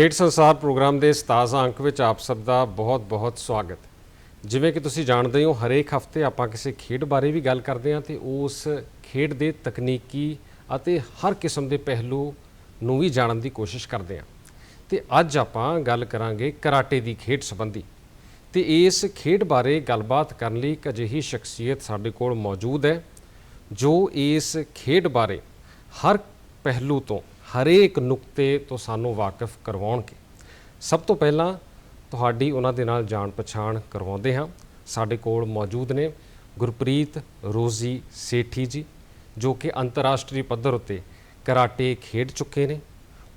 ਖੇਡ ਸੰਸਾਰ ਪ੍ਰੋਗਰਾਮ ਦੇ 17 ਅੰਕ ਵਿੱਚ ਆਪ ਸਭ ਦਾ ਬਹੁਤ-ਬਹੁਤ ਸਵਾਗਤ। ਜਿਵੇਂ ਕਿ ਤੁਸੀਂ ਜਾਣਦੇ ਹੋ, ਹਰੇਕ ਹਫ਼ਤੇ ਆਪਾਂ ਕਿਸੇ ਖੇਡ ਬਾਰੇ ਵੀ ਗੱਲ ਕਰਦੇ ਹਾਂ ਤੇ ਉਸ ਖੇਡ ਦੇ ਤਕਨੀਕੀ ਅਤੇ ਹਰ ਕਿਸਮ ਦੇ ਪਹਿਲੂ ਨੂੰ ਵੀ ਜਾਣਨ ਦੀ ਕੋਸ਼ਿਸ਼ ਕਰਦੇ ਹਾਂ। ਤੇ ਅੱਜ ਆਪਾਂ ਗੱਲ ਕਰਾਂਗੇ ਕਰਾਟੇ ਦੀ ਖੇਡ ਸੰਬੰਧੀ। ਤੇ ਇਸ ਖੇਡ ਬਾਰੇ ਗੱਲਬਾਤ ਕਰਨ ਲਈ ਇੱਕ ਅਜਿਹੀ ਸ਼ਖਸੀਅਤ ਸਾਡੇ ਕੋਲ ਮੌਜੂਦ ਹੈ, ਜੋ ਇਸ ਖੇਡ ਬਾਰੇ ਹਰ ਪਹਿਲੂ ਤੋਂ ਹਰੇਕ ਨੁਕਤੇ ਤੋਂ ਸਾਨੂੰ ਵਾਕਿਫ ਕਰਵਾਉਣਗੇ। ਸਭ ਤੋਂ ਪਹਿਲਾਂ ਤੁਹਾਡੀ ਉਹਨਾਂ ਦੇ ਨਾਲ ਜਾਣ ਪਛਾਣ ਕਰਵਾਉਂਦੇ ਹਾਂ। ਸਾਡੇ ਕੋਲ ਮੌਜੂਦ ਨੇ ਗੁਰਪ੍ਰੀਤ ਰੋਜ਼ੀ ਸੇਠੀ ਜੀ, ਜੋ ਕਿ ਅੰਤਰਰਾਸ਼ਟਰੀ ਪੱਧਰ ਉੱਤੇ ਕਰਾਟੇ ਖੇਡ ਚੁੱਕੇ ਨੇ,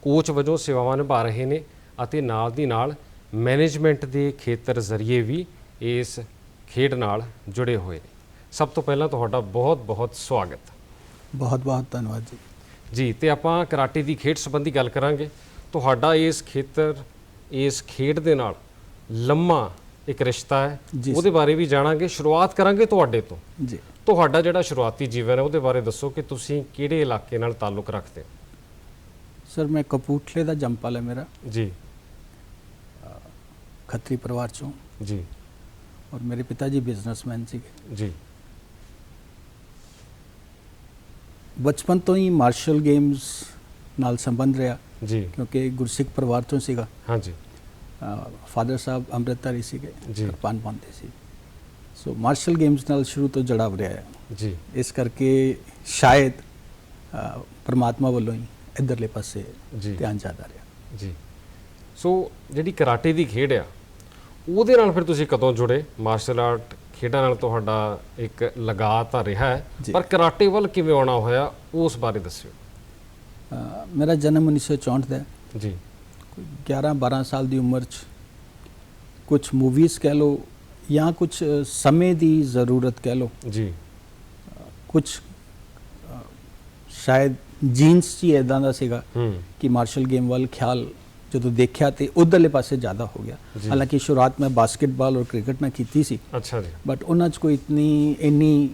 ਕੋਚ ਵਜੋਂ ਸੇਵਾਵਾਂ ਨਿਭਾ ਰਹੇ ਨੇ ਅਤੇ ਨਾਲ ਦੀ ਨਾਲ ਮੈਨੇਜਮੈਂਟ ਦੇ ਖੇਤਰ ਜ਼ਰੀਏ ਵੀ ਇਸ ਖੇਡ ਨਾਲ ਜੁੜੇ ਹੋਏ ਨੇ। ਸਭ ਤੋਂ ਪਹਿਲਾਂ ਤੁਹਾਡਾ ਬਹੁਤ-ਬਹੁਤ ਸਵਾਗਤ। ਬਹੁਤ ਬਹੁਤ ਧੰਨਵਾਦ ਜੀ। ਜੀ ਤੇ ਆਪਾਂ ਕਰਾਟੇ ਦੀ ਖੇਡ ਸੰਬੰਧੀ ਗੱਲ ਕਰਾਂਗੇ। ਤੁਹਾਡਾ ਇਸ ਖੇਤਰ ਇਸ ਖੇਡ ਦੇ ਨਾਲ ਲੰਮਾ ਇੱਕ ਰਿਸ਼ਤਾ ਹੈ। ਉਹਦੇ ਬਾਰੇ ਵੀ ਜਾਣਾਂਗੇ। ਸ਼ੁਰੂਆਤ ਕਰਾਂਗੇ ਤੁਹਾਡੇ ਤੋਂ। ਜੀ। ਤੁਹਾਡਾ ਜਿਹੜਾ ਸ਼ੁਰੂਆਤੀ ਜੀਵਨ ਹੈ ਉਹਦੇ ਬਾਰੇ ਦੱਸੋ ਕਿ ਤੁਸੀਂ ਕਿਹੜੇ ਇਲਾਕੇ ਨਾਲ ਤਾਲੁਕ ਰੱਖਦੇ ਹੋ? ਸਰ ਮੈਂ ਕਪੂਰਥਲੇ ਦਾ ਜੰਪਲ ਹੈ ਮੇਰਾ। ਜੀ। ਖੱਤਰੀ ਪਰਿਵਾਰ ਚੋਂ। ਜੀ। ਔਰ ਮੇਰੇ ਪਿਤਾ ਜੀ ਬਿਜ਼ਨਸਮੈਨ ਸੀਗੇ। ਜੀ। ਬਚਪਨ ਤੋਂ ਹੀ ਮਾਰਸ਼ਲ ਗੇਮਸ ਨਾਲ ਸੰਬੰਧ ਰਿਹਾ ਜੀ। ਕਿਉਂਕਿ ਗੁਰਸਿੱਖ ਪਰਿਵਾਰ ਤੋਂ ਸੀਗਾ। ਹਾਂਜੀ। ਫਾਦਰ ਸਾਹਿਬ ਅੰਮ੍ਰਿਤਧਾਰੀ ਸੀਗੇ ਜੀ। ਕਿਰਪਾਨ ਪਾਉਂਦੇ ਸੀ। ਸੋ ਮਾਰਸ਼ਲ ਗੇਮਸ ਨਾਲ ਸ਼ੁਰੂ ਤੋਂ ਜੜਾਵ ਰਿਹਾ ਹੈ। ਜੀ। ਇਸ ਕਰਕੇ ਸ਼ਾਇਦ ਪ੍ਰਮਾਤਮਾ ਵੱਲੋਂ ਹੀ ਇਧਰਲੇ ਪਾਸੇ। ਧਿਆਨ ਜ਼ਿਆਦਾ ਰਿਹਾ। ਜੀ। ਸੋ ਜਿਹੜੀ ਕਰਾਟੇ ਦੀ ਖੇਡ ਆ ਉਹਦੇ ਨਾਲ ਫਿਰ ਤੁਸੀਂ ਕਦੋਂ ਜੁੜੇ? ਮਾਰਸ਼ਲ ਆਰਟ ਖੇਡਾਂ ਨਾਲ ਤੁਹਾਡਾ ਇੱਕ ਲਗਾਅ ਤਾਂ ਰਿਹਾ ਹੈ। ਪਰ ਕਰਾਟੇ ਵੱਲ ਕਿਵੇਂ ਆਉਣਾ ਹੋਇਆ ਉਸ ਬਾਰੇ ਦੱਸਿਓ। ਮੇਰਾ ਜਨਮ 1964 ਦਾ ਹੈ। ਜੀ। ਕੋਈ 11 12 ਸਾਲ ਦੀ ਉਮਰ 'ਚ ਕੁਝ ਮੂਵੀਜ਼ ਕਹਿ ਲਓ ਜਾਂ ਕੁਝ ਸਮੇਂ ਦੀ ਜ਼ਰੂਰਤ ਕਹਿ ਲਓ। ਜੀ। ਕੁਝ ਸ਼ਾਇਦ ਜੀਨਸ ਹੀ ਇਦਾਂ ਦਾ ਸੀਗਾ ਕਿ ਮਾਰਸ਼ਲ ਗੇਮ ਵੱਲ ਖਿਆਲ ਜਦੋਂ ਦੇਖਿਆ ਤੇ ਉਧਰਲੇ ਪਾਸੇ ਜ਼ਿਆਦਾ ਹੋ ਗਿਆ। ਹਾਲਾਂਕਿ ਸ਼ੁਰੂਆਤ ਮੈਂ ਬਾਸਕਟਬਾਲ ਔਰ ਕ੍ਰਿਕਟ ਨਾਲ ਕੀਤੀ ਸੀ ਅੱਛਾ ਜੀ ਬਟ ਉਹਨਾਂ 'ਚ ਕੋਈ ਇਤਨੀ ਇੰਨੀ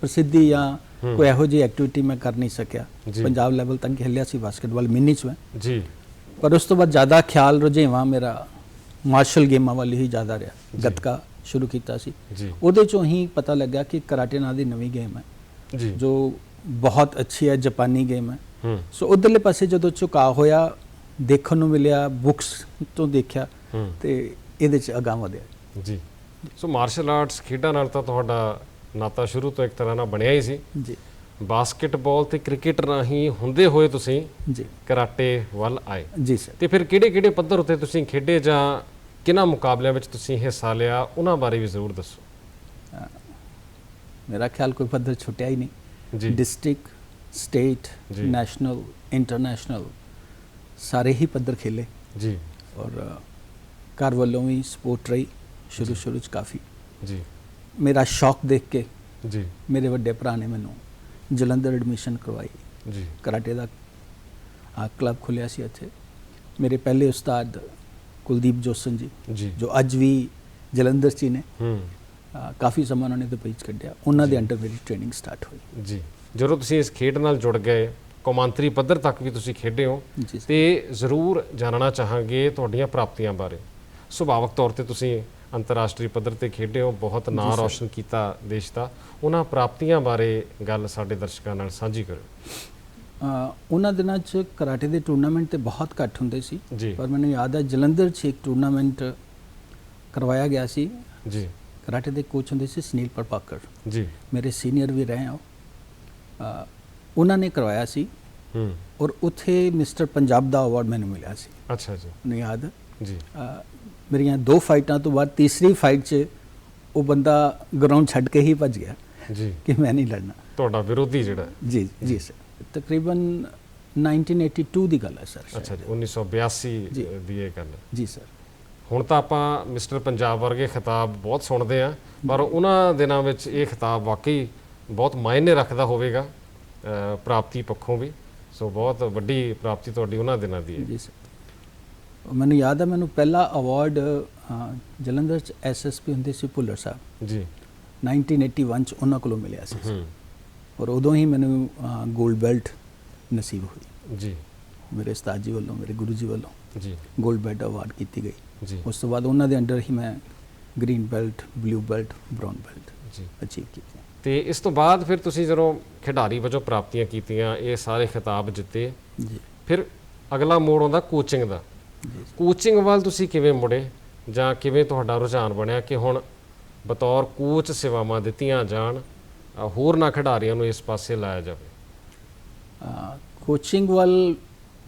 ਪ੍ਰਸਿੱਧੀ ਜਾਂ। ਕੋਈ ਇਹੋ ਜਿਹੀ ਐਕਟੀਵਿਟੀ ਮੈਂ ਕਰ ਨਹੀਂ ਸਕਿਆ। ਪੰਜਾਬ ਲੈਵਲ ਤੱਕ ਖੇਲਿਆ ਸੀ ਬਾਸਕਟਬਾਲ ਮਿੰਨੀ 'ਚ ਮੈਂ ਜੀ ਪਰ ਉਸ ਤੋਂ ਬਾਅਦ ਜ਼ਿਆਦਾ ਖਿਆਲ ਰੁਝੇਵਾਂ ਮੇਰਾ ਮਾਰਸ਼ਲ ਗੇਮਾਂ ਵੱਲ ਹੀ ਜ਼ਿਆਦਾ ਰਿਹਾ। ਗੱਤਕਾ ਸ਼ੁਰੂ ਕੀਤਾ ਸੀ ਉਹਦੇ ਚੋਂ ਹੀ ਪਤਾ ਲੱਗਾ ਕਿ ਕਰਾਟੇ ਨਾਂ ਦੀ ਨਵੀਂ ਗੇਮ ਹੈ ਜੀ ਬਹੁਤ ਅੱਛੀ ਹੈ ਜਾਪਾਨੀ ਗੇਮ ਹੈ ਸੋ ਉਧਰਲੇ ਪਾਸੇ ਜਦੋਂ ਝੁਕਾਅ ਹੋਇਆ ਦੇਖਣ ਨੂੰ ਮਿਲਿਆ ਬੁక్స్ ਤੋਂ ਦੇਖਿਆ ਤੇ ਇਹਦੇ ਚ ਅਗਾਂਹ ਵਧਿਆ। ਜੀ। ਸੋ ਮਾਰਸ਼ਲ ਆਰਟਸ ਖੇਡਾਂ ਨਾਲ ਤਾਂ ਤੁਹਾਡਾ ਨਾਤਾ ਸ਼ੁਰੂ ਤੋਂ ਇੱਕ ਤਰ੍ਹਾਂ ਨਾਲ ਬਣਿਆ ਹੀ ਸੀ। ਜੀ। ਬਾਸਕਟਬਾਲ ਤੇ ਕ੍ਰਿਕਟ ਰਾਹੀਂ ਹੁੰਦੇ ਹੋਏ ਤੁਸੀਂ ਜੀ। ਕਰਾਟੇ ਵੱਲ ਆਏ। ਜੀ ਸਰ ਤੇ ਫਿਰ ਕਿਹੜੇ ਕਿਹੜੇ ਪੱਧਰ ਉੱਤੇ ਤੁਸੀਂ ਖੇਡੇ ਜਾਂ ਕਿਹਨਾਂ ਮੁਕਾਬਲਿਆਂ ਵਿੱਚ ਤੁਸੀਂ ਹਿੱਸਾ ਲਿਆ ਉਹਨਾਂ ਬਾਰੇ ਵੀ ਜ਼ਰੂਰ ਦੱਸੋ। ਮੇਰਾ ਖਿਆਲ ਕੋਈ ਪੱਧਰ ਛੁੱਟਿਆ ਹੀ ਨਹੀਂ। ਜੀ। District state. ਨੈਸ਼ਨਲ ਇੰਟਰਨੈਸ਼ਨਲ ਸਾਰੇ ਹੀ ਪੱਧਰ ਖੇਲੇ। ਜੀ। ਔਰ ਘਰ ਵੱਲੋਂ ਵੀ ਸਪੋਰਟ ਰਹੀ। ਸ਼ੁਰੂ ਸ਼ੁਰੂ ਚ ਕਾਫੀ। ਜੀ। ਮੇਰਾ ਸ਼ੌਕ ਦੇਖ ਕੇ ਜੀ। ਮੇਰੇ ਵੱਡੇ ਭਰਾ ਨੇ ਮੈਨੂੰ ਜਲੰਧਰ ਐਡਮਿਸ਼ਨ ਕਰਵਾਈ। ਜੀ। ਕਰਾਟੇ ਦਾ ਆ ਕਲੱਬ ਖੁੱਲਿਆ ਸੀ ਇੱਥੇ। ਮੇਰੇ ਪਹਿਲੇ ਉਸਤਾਦ ਕੁਲਦੀਪ ਜੋਸਨ ਜੀ ਜੀ। ਅੱਜ ਵੀ ਜਲੰਧਰ 'ਚ ਨੇ। ਹੂੰ। ਕਾਫੀ ਸਮਾਂ ਉਹਨਾਂ ਨੇ ਦੁਬਈ 'ਚ ਕੱਢਿਆ। ਉਹਨਾਂ ਦੇ ਅੰਡਰ ਮੇਰੀ ਟ੍ਰੇਨਿੰਗ ਸਟਾਰਟ ਹੋਈ। ਜੀ। ਜਦੋਂ ਤੁਸੀਂ ਇਸ ਖੇਡ ਨਾਲ ਜੁੜ ਗਏ ਕੌਮਾਂਤਰੀ ਪੱਧਰ ਤੱਕ ਵੀ ਤੁਸੀਂ ਖੇਡੇ ਹੋ। ਤੇ ਜ਼ਰੂਰ ਜਾਣਨਾ ਚਾਹਾਂਗੇ ਤੁਹਾਡੀਆਂ ਪ੍ਰਾਪਤੀਆਂ ਬਾਰੇ। ਸੁਭਾਵਕ ਤੌਰ ਤੇ ਤੁਸੀਂ ਅੰਤਰਰਾਸ਼ਟਰੀ ਪੱਧਰ ਤੇ ਖੇਡੇ ਹੋ ਬਹੁਤ ਨਾਂ। ਰੌਸ਼ਨ ਕੀਤਾ ਦੇਸ਼ ਦਾ। ਉਹਨਾਂ ਪ੍ਰਾਪਤੀਆਂ ਬਾਰੇ ਗੱਲ ਸਾਡੇ ਦਰਸ਼ਕਾਂ ਨਾਲ ਸਾਂਝੀ ਕਰੋ ਉਹਨਾਂ ਦਿਨਾਂ 'ਚ ਕਰਾਟੇ ਦੇ ਟੂਰਨਾਮੈਂਟ ਤੇ ਬਹੁਤ ਘੱਟ ਹੁੰਦੇ ਸੀ। ਪਰ ਮੈਨੂੰ ਯਾਦ ਹੈ ਜਲੰਧਰ 'ਚ ਇੱਕ ਟੂਰਨਾਮੈਂਟ ਕਰਵਾਇਆ ਗਿਆ ਸੀ। ਜੀ। ਕਰਾਟੇ ਦੇ ਕੋਚ ਹੁੰਦੇ ਸੀ ਸੁਨੀਲ ਪ੍ਰਭਾਕਰ। ਜੀ। ਮੇਰੇ ਸੀਨੀਅਰ ਵੀ ਰਹੇ ਆ ਉਹਨਾਂ ਨੇ ਕਰਵਾਇਆ ਸੀ ਹੂੰ। ਔਰ ਉੱਥੇ ਮਿਸਟਰ ਪੰਜਾਬ ਦਾ ਅਵਾਰਡ ਮੈਨੂੰ ਮਿਲਿਆ ਸੀ। ਅੱਛਾ ਜੀ। ਮੈਨੂੰ ਯਾਦ ਹੈ। ਜੀ। ਮੇਰੀਆਂ ਦੋ ਫਾਈਟਾਂ ਤੋਂ ਬਾਅਦ ਤੀਸਰੀ ਫਾਈਟ 'ਚ ਉਹ ਬੰਦਾ ਗਰਾਊਂਡ ਛੱਡ ਕੇ ਹੀ ਭੱਜ ਗਿਆ ਜੀ। ਕਿ ਮੈਂ ਨਹੀਂ ਲੜਨਾ। ਤੁਹਾਡਾ ਵਿਰੋਧੀ ਜਿਹੜਾ ਜੀ ਜੀ ਸਰ। ਤਕਰੀਬਨ 1982 ਦੀ ਗੱਲ ਹੈ ਸਰ ਅੱਛਾ। ਜੀ 1982 ਜੀ। ਦੀ ਇਹ ਗੱਲ। ਜੀ ਸਰ। ਹੁਣ ਤਾਂ ਆਪਾਂ ਮਿਸਟਰ ਪੰਜਾਬ ਵਰਗੇ ਖਿਤਾਬ ਬਹੁਤ ਸੁਣਦੇ ਆ ਪਰ ਉਹਨਾਂ ਦਿਨਾਂ ਵਿੱਚ ਇਹ ਖਿਤਾਬ ਵਾਕਈ ਬਹੁਤ ਮਾਇਨੇ ਰੱਖਦਾ ਹੋਵੇਗਾ। ਪ੍ਰਾਪਤੀ ਪੱਖੋਂ ਵੀ। ਸੋ ਬਹੁਤ ਵੱਡੀ ਪ੍ਰਾਪਤੀ ਤੁਹਾਡੀ ਉਹਨਾਂ ਦਿਨਾਂ ਦੀ ਹੈ। ਜੀ ਸਰ। ਮੈਨੂੰ ਯਾਦ ਹੈ ਮੈਨੂੰ ਪਹਿਲਾ ਅਵਾਰਡ ਜਲੰਧਰ ਚ ਐਸਐਸਪੀ ਹੁੰਦੇ ਸੀ ਭੁੱਲਰ ਸਾਹਿਬ। ਜੀ। 1981 ਚ ਉਹਨਾਂ ਕੋਲੋਂ ਮਿਲਿਆ ਸੀ ਔਰ ਉਦੋਂ ਹੀ ਮੈਨੂੰ 골ਡ ਬੈਲਟ ਨਸੀਬ ਹੋਈ। ਜੀ। ਮੇਰੇ ਉਸਤਾਦ ਜੀ ਵੱਲੋਂ ਮੇਰੇ ਗੁਰੂ ਜੀ ਵੱਲੋਂ ਜੀ। 골ਡ ਬੈਲਟ ਅਵਾਰਡ ਕੀਤੀ ਗਈ। ਜੀ। ਉਸ ਤੋਂ ਬਾਅਦ ਉਹਨਾਂ ਦੇ ਅੰਡਰ ਹੀ ਮੈਂ green belt blue belt brown belt ਜੀ। ਅਚੀਵ ਕੀਤੀ। ਤੇ ਇਸ ਤੋਂ ਬਾਅਦ ਫਿਰ ਤੁਸੀਂ ਜਦੋਂ ਖਿਡਾਰੀ ਵਜੋਂ ਪ੍ਰਾਪਤੀਆਂ ਕੀਤੀਆਂ ਇਹ ਸਾਰੇ ਖਿਤਾਬ ਜਿੱਤੇ ਜੀ। ਫਿਰ ਅਗਲਾ ਮੋੜ ਆਉਂਦਾ ਕੋਚਿੰਗ ਦਾ। ਕੋਚਿੰਗ ਵੱਲ ਤੁਸੀਂ ਕਿਵੇਂ ਮੁੜੇ? ਜਾਂ ਕਿਵੇਂ ਤੁਹਾਡਾ ਰੁਝਾਨ ਬਣਿਆ ਕਿ ਹੁਣ ਬਤੌਰ ਕੋਚ ਸੇਵਾਵਾਂ ਦਿੱਤੀਆਂ ਜਾਣ ਹੋਰ ਨਾ ਖਿਡਾਰੀਆਂ ਨੂੰ ਇਸ ਪਾਸੇ ਲਾਇਆ ਜਾਵੇ? ਕੋਚਿੰਗ ਵੱਲ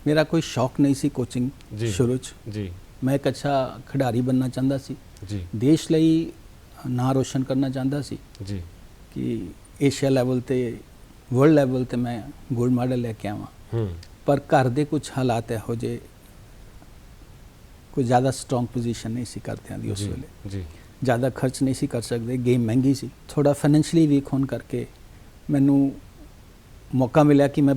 ਮੇਰਾ ਕੋਈ ਸ਼ੌਕ ਨਹੀਂ ਸੀ ਕੋਚਿੰਗ। ਸ਼ੁਰੂ ਚ। ਜੀ। ਮੈਂ ਇੱਕ ਅੱਛਾ ਖਿਡਾਰੀ ਬਣਨਾ ਚਾਹੁੰਦਾ ਸੀ। ਜੀ। ਦੇਸ਼ ਲਈ ਨਾਂ ਰੋਸ਼ਨ ਕਰਨਾ ਚਾਹੁੰਦਾ ਸੀ। ਜੀ। ਕਿ ਏਸ਼ੀਆ ਲੈਵਲ ਤੇ ਵਰਲਡ ਲੈਵਲ ਤੇ ਮੈਂ 골ਡ ਮੈਡਲ ਲੈ ਕੇ ਆਵਾਂ ਪਰ ਘਰ ਦੇ ਕੁਝ ਹਾਲਾਤ ਇਹੋ ਜਿਹੇ ਕੋਈ ਜ਼ਿਆਦਾ ਸਟਰੋਂਗ ਪੋਜੀਸ਼ਨ ਨਹੀਂ ਸੀ ਕਰਦਿਆਂ ਦੀ ਉਸ ਜੀ, ਵੇਲੇ ਜੀ ਜ਼ਿਆਦਾ ਖਰਚ ਨਹੀਂ ਸੀ ਕਰ ਸਕਦੇ ਗੇਮ ਮਹਿੰਗੀ ਸੀ ਥੋੜਾ ਫਾਈਨੈਂਸ਼ਲੀ ਵੀਕ ਹੋਣ ਕਰਕੇ ਮੈਨੂੰ ਮੌਕਾ ਮਿਲਿਆ ਕਿ ਮੈਂ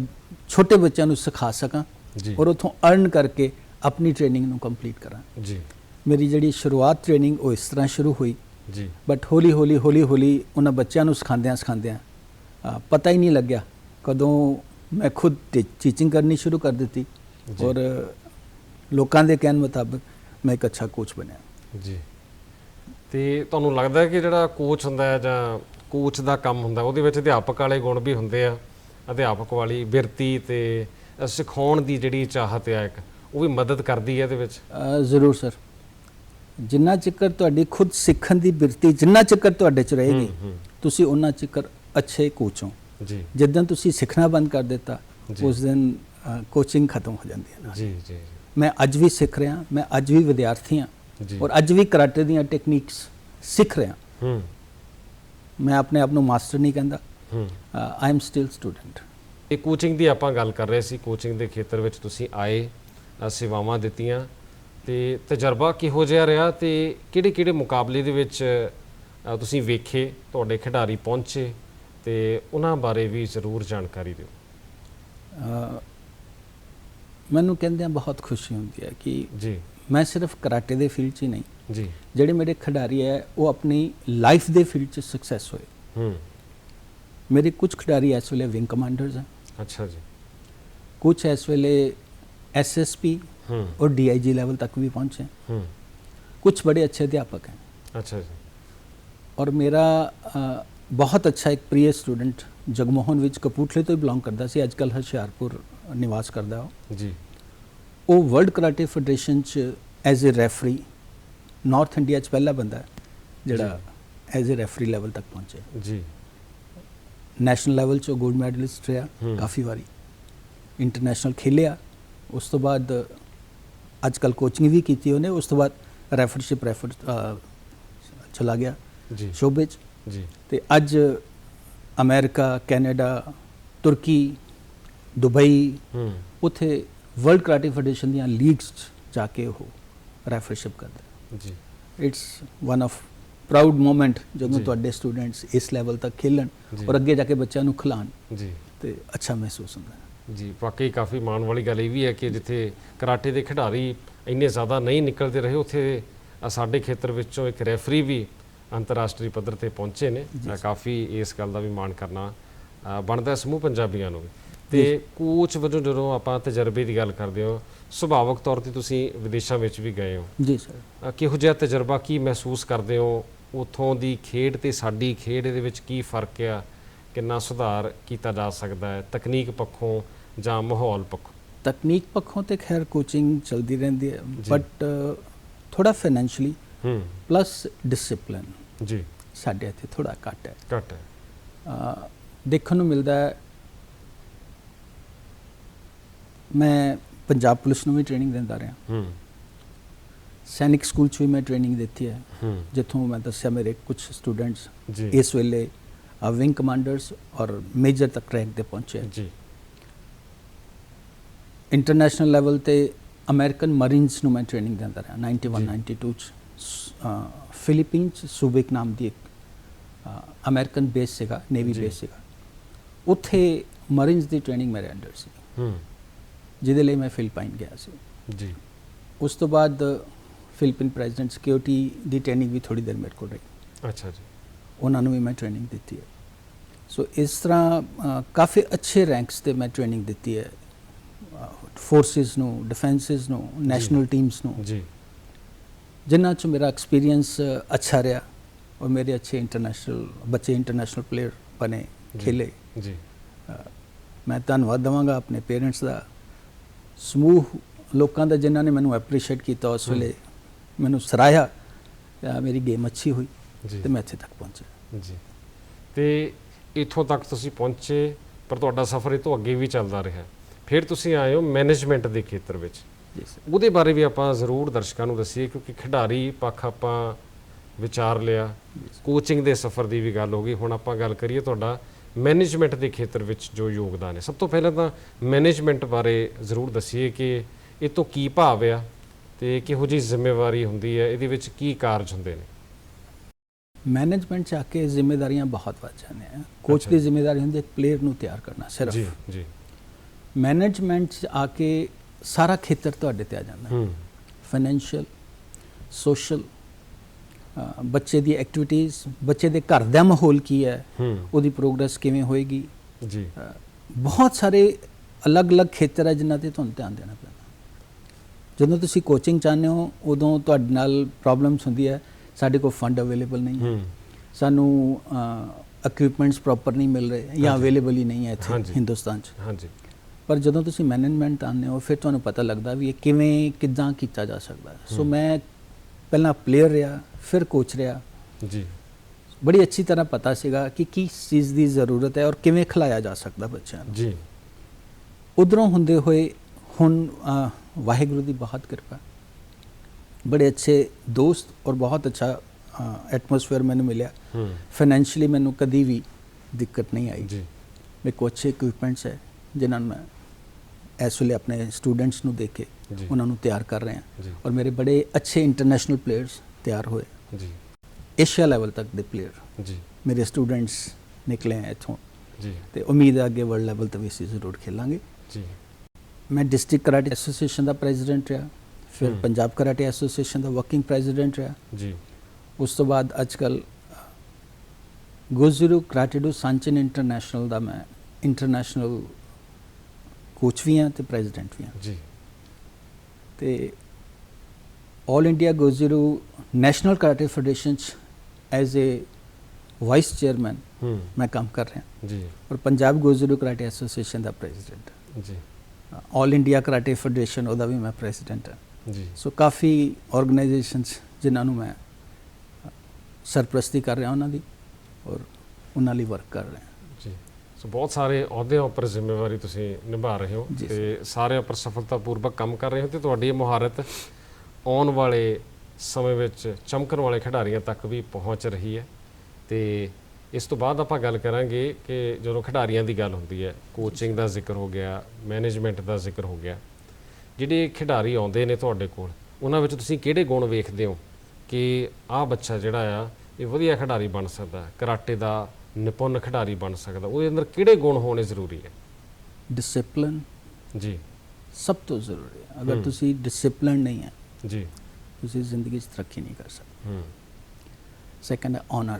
ਛੋਟੇ ਬੱਚਿਆਂ ਨੂੰ ਸਿਖਾ ਸਕਾਂ ਜੀ ਔਰ ਉਥੋਂ ਅਰਨ ਕਰਕੇ ਆਪਣੀ ਟ੍ਰੇਨਿੰਗ ਨੂੰ ਕੰਪਲੀਟ ਕਰਾਂ ਜੀ ਮੇਰੀ ਜਿਹੜੀ ਸ਼ੁਰੂਆਤ ਟ੍ਰੇਨਿੰਗ ਉਹ ਇਸ ਤਰ੍ਹਾਂ ਸ਼ੁਰੂ ਹੋਈ ਜੀ। ਬਟ ਹੌਲੀ ਹੌਲੀ ਹੌਲੀ ਹੌਲੀ ਉਹਨਾਂ ਬੱਚਿਆਂ ਨੂੰ ਸਿਖਾਉਂਦਿਆਂ ਸਿਖਾਉਂਦਿਆਂ ਪਤਾ ਹੀ ਨਹੀਂ ਲੱਗਿਆ ਕਦੋਂ ਮੈਂ ਖੁਦ ਟੀਚਿੰਗ ਕਰਨੀ ਸ਼ੁਰੂ ਕਰ ਦਿੱਤੀ। ਔਰ ਲੋਕਾਂ ਦੇ ਕਹਿਣ ਮੁਤਾਬਕ ਮੈਂ ਇੱਕ ਅੱਛਾ ਕੋਚ ਬਣਿਆ। ਜੀ। ਤੇ ਤੁਹਾਨੂੰ ਲੱਗਦਾ ਹੈ ਕਿ ਜਿਹੜਾ ਕੋਚ ਹੁੰਦਾ ਹੈ ਜਾਂ ਕੋਚ ਦਾ ਕੰਮ ਹੁੰਦਾ ਉਹਦੇ ਵਿੱਚ ਅਧਿਆਪਕ ਵਾਲੇ ਗੁਣ ਵੀ ਹੁੰਦੇ ਆ ਅਧਿਆਪਕ ਵਾਲੀ ਬਿਰਤੀ ਤੇ ਸਿਖਾਉਣ ਦੀ ਜਿਹੜੀ ਚਾਹਤ ਆ ਇੱਕ ਉਹ ਵੀ ਮਦਦ ਕਰਦੀ ਹੈ ਇਹਦੇ ਵਿੱਚ? ਜ਼ਰੂਰ ਸਰ। ਜਿੰਨਾ ਚਿਕਰ ਤੁਹਾਡੀ ਖੁਦ ਸਿੱਖਣ ਦੀ ਬਿਰਤੀ ਜਿੰਨਾ ਚਿਕਰ ਤੁਹਾਡੇ ਚ ਰਹੇਗੀ। ਤੁਸੀਂ ਉਹਨਾਂ ਚਿਕਰ ਅੱਛੇ ਕੋਚ ਹੋ। ਜੀ। ਜਿੱਦਣ ਤੁਸੀਂ ਸਿੱਖਣਾ ਬੰਦ ਕਰ ਦਿੱਤਾ। ਉਸ ਦਿਨ ਕੋਚਿੰਗ ਖਤਮ ਹੋ ਜਾਂਦੀ ਹੈ ਜੀ ਜੀ ਮੈਂ ਅੱਜ ਵੀ ਸਿੱਖ ਰਿਹਾ ਮੈਂ ਅੱਜ ਵੀ ਵਿਦਿਆਰਥੀ ਹਾਂ ਔਰ ਅੱਜ ਵੀ ਕਰਾਟੇ ਦੀਆਂ ਟੈਕਨੀਕਸ ਸਿੱਖ ਰਿਹਾ। ਹੂੰ। ਮੈਂ ਆਪਣੇ ਆਪ ਨੂੰ ਮਾਸਟਰ ਨਹੀਂ ਕਹਿੰਦਾ। ਹੂੰ। ਆਈ ਐਮ ਸਟਿਲ ਸਟੂਡੈਂਟ ਇਹ ਕੋਚਿੰਗ ਦੀ ਆਪਾਂ ਗੱਲ ਕਰ ਰਹੇ ਸੀ। ਕੋਚਿੰਗ ਦੇ ਖੇਤਰ ਵਿੱਚ ਤੁਸੀਂ ਆਏ ਸੇਵਾਵਾਂ ਦਿੱਤੀਆਂ। ਤੇ ਤਜਰਬਾ ਕਿਹੋ ਜਿਹਾ ਰਿਹਾ ਤੇ ਕਿਹੜੇ ਕਿਹੜੇ ਮੁਕਾਬਲੇ ਦੇ ਵਿੱਚ ਅ, ਤੁਸੀਂ ਵੇਖੇ ਤੁਹਾਡੇ ਖਿਡਾਰੀ ਪਹੁੰਚੇ ਤੇ ਉਹਨਾਂ ਬਾਰੇ ਵੀ ਜ਼ਰੂਰ ਜਾਣਕਾਰੀ ਦਿਓ। ਮੈਨੂੰ ਕਹਿੰਦਿਆਂ ਬਹੁਤ ਖੁਸ਼ੀ ਹੁੰਦੀ ਹੈ ਕਿ ਜੀ। ਮੈਂ ਸਿਰਫ ਕਰਾਟੇ ਦੇ ਫੀਲਡ 'ਚ ਹੀ ਨਹੀਂ ਜੀ। ਜਿਹੜੇ ਮੇਰੇ ਖਿਡਾਰੀ ਹੈ ਉਹ ਆਪਣੀ ਲਾਈਫ ਦੇ ਫੀਲਡ 'ਚ ਸਕਸੈਸ ਹੋਏ। ਹੂੰ। ਮੇਰੇ ਕੁਝ ਖਿਡਾਰੀ ਇਸ ਵੇਲੇ ਵਿੰਗ ਕਮਾਂਡਰਸ ਹਨ। ਅੱਛਾ ਜੀ। ਕੁਝ ਇਸ ਵੇਲੇ ਐਸਐਸਪੀ और डीआईजी लेवल तक भी पहुंचे। कुछ बड़े अच्छे अध्यापक हैं। अच्छा जी ਔਰ ਮੇਰਾ ਬਹੁਤ ਅੱਛਾ ਇੱਕ ਪ੍ਰੀਅ ਸਟੂਡੈਂਟ ਜਗਮੋਹਨ ਵਿੱਚ ਕਪੂਰਥਲੇ ਤੋਂ ਹੀ ਬਿਲੋਂਗ ਕਰਦਾ ਸੀ ਅੱਜ ਕੱਲ ਹਸ਼ਿਆਰਪੁਰ ਨਿਵਾਸ ਕਰਦਾ ਉਹ ਜੀ ਉਹ ਵਰਲਡ ਕਰਾਟੇ ਫੈਡਰੇਸ਼ਨ ਚ as a referee north India ਚ ਪਹਿਲਾ ਬੰਦਾ ਜਿਹੜਾ ਐਜ਼ ਅ ਰੈਫਰੀ ਲੈਵਲ ਤੱਕ ਪਹੁੰਚੇ ਜੀ ਨੈਸ਼ਨਲ ਲੈਵਲ ਚ ਗੋਲਡ ਮੈਡਲਿਸਟ ਰਿਹਾ ਕਾਫੀ ਵਾਰੀ ਇੰਟਰਨੈਸ਼ਨਲ ਖੇਲਿਆ ਉਸ ਤੋਂ ਬਾਅਦ ਅੱਜ ਕੱਲ ਕੋਚਿੰਗ ਵੀ ਕੀਤੀ ਉਹਨੇ ਉਸ ਤੋਂ ਬਾਅਦ ਰੈਫਰਸ਼ਿਪ ਰੈਫਰ ਚਲਾ ਗਿਆ ਜੀ। ਸ਼ੋਬੇ 'ਚ। ਜੀ। ਤੇ ਅੱਜ ਅਮਰੀਕਾ ਕੈਨੇਡਾ ਤੁਰਕੀ ਦੁਬਈ ਹੂੰ। ਉੱਥੇ ਵਰਲਡ ਕਰਾਟੇ ਫੈਡਰੇਸ਼ਨ ਦੀਆਂ ਲੀਗਸ 'ਚ ਜਾ ਕੇ ਉਹ ਰੈਫਰਸ਼ਿਪ ਕਰਦਾ ਜੀ। It's one of proud moment ਜਦੋਂ। ਤੁਹਾਡੇ ਸਟੂਡੈਂਟਸ ਇਸ ਲੈਵਲ ਤੱਕ ਖੇਲਣ। ਔਰ ਅੱਗੇ ਜਾ ਕੇ ਬੱਚਿਆਂ ਨੂੰ ਖਿਲਾਣ ਜੀ। ਤੇ ਅੱਛਾ ਮਹਿਸੂਸ ਹੁੰਦਾ। ਹੈ ਜੀ ਵਾਕਈ ਕਾਫੀ ਮਾਣ ਵਾਲੀ ਗੱਲ ਇਹ ਵੀ ਹੈ ਕਿ ਜਿੱਥੇ ਕਰਾਟੇ ਦੇ ਖਿਡਾਰੀ ਇੰਨੇ ਜ਼ਿਆਦਾ ਨਹੀਂ ਨਿਕਲਦੇ ਰਹੇ ਉੱਥੇ ਸਾਡੇ ਖੇਤਰ ਵਿੱਚੋਂ ਇੱਕ ਰੈਫਰੀ ਵੀ ਅੰਤਰਰਾਸ਼ਟਰੀ ਪੱਧਰ ਤੇ ਪਹੁੰਚੇ ਨੇ। ਕਾਫੀ ਇਸ ਗੱਲ ਦਾ ਵੀ ਮਾਣ ਕਰਨਾ ਬਣਦਾ ਸਮੂਹ ਪੰਜਾਬੀਆਂ ਨੂੰ ਤੇ ਕੋਚ ਵਜੋਂ ਜਦੋਂ ਆਪਾਂ ਤਜਰਬੇ ਦੀ ਗੱਲ ਕਰਦੇ ਹਾਂ ਸੁਭਾਵਕ ਤੌਰ ਤੇ ਤੁਸੀਂ ਵਿਦੇਸ਼ਾਂ ਵਿੱਚ ਵੀ ਗਏ ਹੋ। ਜੀ ਸਰ। ਕਿਹੋ ਜਿਹਾ ਤਜਰਬਾ ਕੀ ਮਹਿਸੂਸ ਕਰਦੇ ਹੋ? ਉਥੋਂ ਦੀ ਖੇਡ ਤੇ ਸਾਡੀ ਖੇਡ ਦੇ ਵਿੱਚ ਕੀ ਫ਼ਰਕ ਆ? ਕਿੰਨਾ ਸੁਧਾਰ ਕੀਤਾ ਜਾ ਸਕਦਾ ਹੈ? ਤਕਨੀਕ ਪੱਖੋਂ ਜਾਂ ਮਾਹੌਲ ਪੱਖੋਂ। ਤਕਨੀਕ ਪੱਖੋਂ ਤੇ ਖੈਰ ਕੋਚਿੰਗ ਚਲਦੀ ਰਹਿੰਦੀ ਹੈ। ਬਟ ਥੋੜਾ ਫਾਈਨੈਂਸ਼ਲੀ ਹੂੰ। ਪਲੱਸ ਡਿਸਪਲਿਨ ਜੀ। ਸਾਡੇ ਇੱਥੇ ਥੋੜਾ ਘੱਟ ਹੈ। ਘੱਟ ਹੈ। ਦੇਖਣ ਨੂੰ ਮਿਲਦਾ ਹੈ ਮੈਂ ਪੰਜਾਬ ਪੁਲਿਸ ਨੂੰ ਵੀ ਟ੍ਰੇਨਿੰਗ ਦਿੰਦਾ ਰਿਹਾ। ਹੂੰ। ਸੈਨਿਕ ਸਕੂਲ 'ਚ ਵੀ ਮੈਂ ਟ੍ਰੇਨਿੰਗ ਦਿੱਤੀ ਹੈ। ਹੂੰ। ਜਿੱਥੋਂ ਮੈਂ ਦੱਸਿਆ ਮੇਰੇ ਕੁਝ ਸਟੂਡੈਂਟਸ ਜੀ। ਇਸ ਵੇਲੇ ਵਿੰਗ ਕਮਾਂਡਰਸ ਔਰ ਮੇਜਰ ਤੱਕ ਰੈਂਕ ਤੇ ਪਹੁੰਚੇ। ਜੀ। ਇੰਟਰਨੈਸ਼ਨਲ ਲੈਵਲ ਤੇ ਅਮਰੀਕਨ ਮਰੀਨਸ ਨੂੰ ਮੈਂ ਟ੍ਰੇਨਿੰਗ ਦਿੰਦਾ ਰਿਹਾ 91 ਜੀ। 92 ਚ ਫਿਲੀਪੀਨਸ ਸੁਬਿਕ ਨਾਮ ਦੀ ਇੱਕ ਅਮਰੀਕਨ ਬੇਸ ਸੀਗਾ ਨੇਵੀ। ਬੇਸ ਸੀਗਾ। ਉੱਥੇ ਮਰੀਨਸ ਦੀ ਟ੍ਰੇਨਿੰਗ ਮੇਰੇ ਅੰਡਰ ਸੀ। ਹੂੰ। ਜਿਹਦੇ ਲਈ ਮੈਂ ਫਿਲੀਪਾਈਨ ਗਿਆ ਸੀ। ਜੀ। ਉਸ ਤੋਂ ਬਾਅਦ ਫਿਲੀਪੀਨ ਪ੍ਰੈਜ਼ੀਡੈਂਟ ਸਿਕਿਉਰਿਟੀ ਦੀ ਟ੍ਰੇਨਿੰਗ ਵੀ ਥੋੜੀ ਦੇਰ ਮੇਰੇ ਕੋਲ ਰਹੀ। ਅੱਛਾ ਜੀ। ਉਹਨਾਂ ਨੂੰ ਵੀ ਮੈਂ ਟ੍ਰੇਨਿੰਗ ਦਿੱਤੀ ਹੈ। ਸੋ ਇਸ ਤਰ੍ਹਾਂ ਕਾਫੀ ਅੱਛੇ ਰੈਂਕਸ ਤੇ ਮੈਂ ਟ੍ਰੇਨਿੰਗ ਦਿੱਤੀ ਹੈ। ਫੋਰਸਿਸ ਨੂੰ ਡਿਫੈਂਸਿਸ ਨੂੰ ਨੈਸ਼ਨਲ ਟੀਮਸ ਨੂੰ। ਜੀ। ਜਿਨ੍ਹਾਂ 'ਚ ਮੇਰਾ ਐਕਸਪੀਰੀਅੰਸ ਅੱਛਾ ਰਿਹਾ ਔਰ ਮੇਰੇ ਅੱਛੇ ਇੰਟਰਨੈਸ਼ਨਲ ਬੱਚੇ ਇੰਟਰਨੈਸ਼ਨਲ ਪਲੇਅਰ ਬਣੇ। ਖੇਲੇ। ਜੀ। ਮੈਂ ਧੰਨਵਾਦ ਦਵਾਂਗਾ ਆਪਣੇ ਪੇਰੈਂਟਸ ਦਾ। ਸਮੂਹ ਲੋਕਾਂ ਦਾ ਜਿਨ੍ਹਾਂ ਨੇ ਮੈਨੂੰ ਐਪਰੀਸ਼ੀਏਟ ਕੀਤਾ ਉਸ। ਵੇਲੇ ਮੈਨੂੰ ਆਹ ਮੇਰੀ ਗੇਮ ਅੱਛੀ ਹੋਈ ਤੇ ਮੈਂ ਇੱਥੇ ਤੱਕ ਪਹੁੰਚਿਆ। ਜੀ। ਤੇ ਇੱਥੋਂ ਤੱਕ ਤੁਸੀਂ ਪਹੁੰਚੇ ਪਰ ਤੁਹਾਡਾ ਸਫ਼ਰ ਇਹ ਤੋਂ ਅੱਗੇ ਵੀ ਚੱਲਦਾ ਰਿਹਾ। ਫਿਰ ਤੁਸੀਂ ਆਏ ਹੋ ਮੈਨੇਜਮੈਂਟ ਦੇ ਖੇਤਰ ਵਿੱਚ। ਜੀ ਸਰ ਉਹਦੇ ਬਾਰੇ ਵੀ ਆਪਾਂ ਜ਼ਰੂਰ ਦਰਸ਼ਕਾਂ ਨੂੰ ਦੱਸੀਏ ਕਿਉਂਕਿ ਖਿਡਾਰੀ ਪੱਖ ਆਪਾਂ ਵਿਚਾਰ ਲਿਆ। ਕੋਚਿੰਗ ਦੇ ਸਫ਼ਰ ਦੀ ਵੀ ਗੱਲ ਹੋ ਗਈ। ਹੁਣ ਆਪਾਂ ਗੱਲ ਕਰੀਏ ਤੁਹਾਡਾ ਮੈਨੇਜਮੈਂਟ ਦੇ ਖੇਤਰ ਵਿੱਚ ਜੋ ਯੋਗਦਾਨ ਹੈ। ਸਭ ਤੋਂ ਪਹਿਲਾਂ ਤਾਂ ਮੈਨੇਜਮੈਂਟ ਬਾਰੇ ਜ਼ਰੂਰ ਦੱਸੀਏ ਕਿ ਇਹ ਤੋਂ ਕੀ ਭਾਵ ਆ ਤੇ ਕਿਹੋ ਜਿਹੀ ਜ਼ਿੰਮੇਵਾਰੀ ਹੁੰਦੀ ਹੈ ਇਹਦੇ ਵਿੱਚ ਕੀ ਕਾਰਜ ਹੁੰਦੇ ਨੇ? ਮੈਨੇਜਮੈਂਟ ਚ ਆ ਕੇ ਜ਼ਿੰਮੇਵਾਰੀਆਂ ਬਹੁਤ ਵੱਧ ਜਾਂਦੀਆਂ। ਕੋਚ ਦੀ ਜੀ। ਜ਼ਿੰਮੇਵਾਰੀ ਹੁੰਦੀ ਹੈ ਇੱਕ ਪਲੇਅਰ ਨੂੰ ਤਿਆਰ ਕਰਨਾ ਸਿਰਫ। ਜੀ ਜੀ। ਮੈਨੇਜਮੈਂਟ ਚ ਆ ਕੇ ਸਾਰਾ ਖੇਤਰ ਤੁਹਾਡੇ ਤੇ ਆ ਜਾਂਦਾ ਹੂੰ। ਫਾਈਨੈਂਸ਼ੀਅਲ ਸੋਸ਼ਲ ਬੱਚੇ ਦੀ ਐਕਟੀਵਿਟੀਜ਼ ਬੱਚੇ ਦੇ ਘਰ ਦਾ ਮਾਹੌਲ ਕੀ ਹੈ ਉਹਦੀ ਪ੍ਰੋਗਰੈਸ ਕਿਵੇਂ ਹੋਏਗੀ? ਜੀ। ਬਹੁਤ ਸਾਰੇ ਅਲੱਗ-ਅਲੱਗ ਖੇਤਰ ਹੈ ਜਿਨ੍ਹਾਂ ਤੇ ਤੁਹਾਨੂੰ ਧਿਆਨ ਦੇਣਾ ਪੈਂਦਾ ਜਦੋਂ ਤੁਸੀਂ ਕੋਚਿੰਗ ਚਾਹੁੰਦੇ ਹੋ ਉਦੋਂ ਤੁਹਾਡੇ ਨਾਲ ਪ੍ਰੋਬਲਮਸ ਹੁੰਦੀ ਹੈ। ਸਾਡੇ ਕੋਲ ਫੰਡ ਅਵੇਲੇਬਲ ਨਹੀਂ ਹੈ। ਸਾਨੂੰ ਇਕਵਿਪਮੈਂਟਸ ਪ੍ਰੋਪਰ ਨਹੀਂ ਮਿਲ ਰਹੇ ਜਾਂ। ਅਵੇਲੇਬਲ ਹੀ ਨਹੀਂ ਹੈ ਇੱਥੇ। ਹਿੰਦੁਸਤਾਨ 'ਚ। ਹਾਂਜੀ। ਪਰ ਜਦੋਂ ਤੁਸੀਂ ਮੈਨੇਜਮੈਂਟ ਆਉਂਦੇ ਹੋ ਫਿਰ ਤੁਹਾਨੂੰ ਪਤਾ ਲੱਗਦਾ ਵੀ ਇਹ ਕਿਵੇਂ ਕਿੱਦਾਂ ਕੀਤਾ ਜਾ ਸਕਦਾ। ਸੋ। ਮੈਂ ਪਹਿਲਾਂ ਪਲੇਅਰ ਰਿਹਾ ਫਿਰ ਕੋਚ ਰਿਹਾ। ਜੀ। ਬੜੀ ਅੱਛੀ ਤਰ੍ਹਾਂ ਪਤਾ ਸੀਗਾ ਕਿ ਕਿਸ ਚੀਜ਼ ਦੀ ਜ਼ਰੂਰਤ ਹੈ ਔਰ ਕਿਵੇਂ ਖਿਲਾਇਆ ਜਾ ਸਕਦਾ ਬੱਚਿਆਂ ਨੂੰ। ਜੀ। ਉਧਰੋਂ ਹੁੰਦੇ ਹੋਏ ਹੁਣ ਵਾਹਿਗੁਰੂ ਦੀ ਬਹੁਤ ਕਿਰਪਾ। ਬੜੇ ਅੱਛੇ ਦੋਸਤ ਔਰ ਬਹੁਤ ਅੱਛਾ ਐਟਮੋਸਫੇਅਰ ਮੈਨੂੰ ਮਿਲਿਆ। ਫਾਈਨੈਂਸ਼ੀਅਲੀ ਮੈਨੂੰ ਕਦੀ ਵੀ ਦਿੱਕਤ ਨਹੀਂ ਆਈ। ਜੀ। ਮੇਰੇ ਕੋਲ ਅੱਛੇ ਇਕਵਿਪਮੈਂਟਸ ਹੈ ਜਿਨ੍ਹਾਂ ਨੂੰ ਮੈਂ ਇਸ ਵੇਲੇ ਆਪਣੇ ਸਟੂਡੈਂਟਸ ਨੂੰ ਦੇਖ ਕੇ ਉਹਨਾਂ ਨੂੰ ਤਿਆਰ ਕਰ ਰਿਹਾ ਜੀ। ਔਰ ਮੇਰੇ ਬੜੇ ਅੱਛੇ ਇੰਟਰਨੈਸ਼ਨਲ ਪਲੇਅਰਸ ਤਿਆਰ ਹੋਏ। ਜੀ। ਏਸ਼ੀਆ ਲੈਵਲ ਤੱਕ ਦੇ ਪਲੇਅਰ ਜੀ। ਮੇਰੇ ਸਟੂਡੈਂਟਸ ਨਿਕਲੇ ਹੈ ਇੱਥੋਂ। ਜੀ। ਤੇ ਉਮੀਦ ਹੈ ਅੱਗੇ ਵਰਲਡ ਲੈਵਲ ਤੇ ਵੀ ਅਸੀਂ ਜ਼ਰੂਰ ਖੇਲਾਂਗੇ। ਜੀ। ਮੈਂ ਡਿਸਟ੍ਰਿਕਟ ਕਰਾਟੇ ਐਸੋਸੀਏਸ਼ਨ ਦਾ ਪ੍ਰੈਜ਼ੀਡੈਂਟ ਰਿਹਾ। ਫਿਰ। ਪੰਜਾਬ ਕਰਾਟੇ ਐਸੋਸੀਏਸ਼ਨ ਦਾ ਵਰਕਿੰਗ ਪ੍ਰੈਜ਼ੀਡੈਂਟ ਰਿਹਾ। ਜੀ। ਉਸ ਤੋਂ ਬਾਅਦ ਅੱਜਕੱਲ ਗੋਜ਼ਰੂ ਕਰਾਟੇਡੋ ਸਾਂਚਨ ਇੰਟਰਨੈਸ਼ਨਲ ਦਾ ਮੈਂ ਇੰਟਰਨੈਸ਼ਨਲ ਕੋਚ ਵੀ ਹਾਂ ਤੇ ਪ੍ਰੈਜ਼ੀਡੈਂਟ ਵੀ ਹਾਂ ਜੀ। ਤੇ 올 India Gojuryu national karate federation ਚ ਐਜ਼ ਅ ਵਾਈਸ ਚੇਅਰਮੈਨ ਮੈਂ ਕੰਮ ਕਰ ਰਿਹਾ। ਜੀ। ਔਰ ਪੰਜਾਬ ਗੋਜ਼ਰੂ ਕਰਾਟੇ ਐਸੋਸੀਏਸ਼ਨ ਦਾ ਪ੍ਰੈਜ਼ੀਡੈਂਟ ਜੀ। 올 ਇੰਡੀਆ ਕਰਾਟੇ ਫੈਡਰੇਸ਼ਨ ਉਹਦਾ ਵੀ ਮੈਂ ਪ੍ਰੈਜ਼ੀਡੈਂਟ ਹਾਂ ਜੀ। ਸੋ ਕਾਫੀ ਆਰਗੇਨਾਈਜੇਸ਼ਨਸ ਜਿਨ੍ਹਾਂ ਨੂੰ ਮੈਂ ਸਰਪ੍ਰਸਤੀ ਕਰ ਰਿਹਾ ਉਹਨਾਂ ਦੀ ਔਰ ਉਹਨਾਂ ਲਈ ਵਰਕ ਕਰ ਰਿਹਾ। ਸੋ ਬਹੁਤ ਸਾਰੇ ਅਹੁਦਿਆਂ ਉੱਪਰ ਜ਼ਿੰਮੇਵਾਰੀ ਤੁਸੀਂ ਨਿਭਾ ਰਹੇ ਹੋ ਤੇ ਸਾਰੇ। ਉੱਪਰ ਸਫਲਤਾਪੂਰਵਕ ਕੰਮ ਕਰ ਰਹੇ ਹੋ ਤੇ ਤੁਹਾਡੀ ਇਹ ਮੁਹਾਰਤ ਆਉਣ ਵਾਲੇ ਸਮੇਂ ਵਿੱਚ ਚਮਕਣ ਵਾਲੇ ਖਿਡਾਰੀਆਂ ਤੱਕ ਵੀ ਪਹੁੰਚ ਰਹੀ ਹੈ ਤੇ ਇਸ ਤੋਂ ਬਾਅਦ ਆਪਾਂ ਗੱਲ ਕਰਾਂਗੇ ਕਿ ਜਦੋਂ ਖਿਡਾਰੀਆਂ ਦੀ ਗੱਲ ਹੁੰਦੀ ਹੈ ਕੋਚਿੰਗ ਦਾ ਜ਼ਿਕਰ ਹੋ ਗਿਆ ਮੈਨੇਜਮੈਂਟ ਦਾ ਜ਼ਿਕਰ ਹੋ ਗਿਆ ਜਿਹੜੇ ਖਿਡਾਰੀ ਆਉਂਦੇ ਨੇ ਤੁਹਾਡੇ ਕੋਲ ਉਹਨਾਂ ਵਿੱਚ ਤੁਸੀਂ ਕਿਹੜੇ ਗੁਣ ਵੇਖਦੇ ਹੋ ਕਿ ਆਹ ਬੱਚਾ ਜਿਹੜਾ ਆ ਇਹ ਵਧੀਆ ਖਿਡਾਰੀ ਬਣ ਸਕਦਾ ਹੈ, ਕਰਾਟੇ ਦਾ ਨਿਪੁੰਨ ਖਿਡਾਰੀ ਬਣ ਸਕਦਾ ਉਹਦੇ ਅੰਦਰ ਕਿਹੜੇ ਗੁਣ ਹੋਣੇ ਜ਼ਰੂਰੀ ਹੈ ਡਿਸਪਲਿਨ ਜੀ ਸਭ ਤੋਂ ਜ਼ਰੂਰੀ ਹੈ ਅਗਰ ਹਮ। ਤੁਸੀਂ ਡਿਸਪਲਿਨ ਨਹੀਂ ਹੈ ਜੀ ਤੁਸੀਂ ਜ਼ਿੰਦਗੀ 'ਚ ਤਰੱਕੀ ਨਹੀਂ ਕਰ ਸਕਦੇ ਹੂੰ ਸੈਕੰਡ ਹੈ ਆਨਰ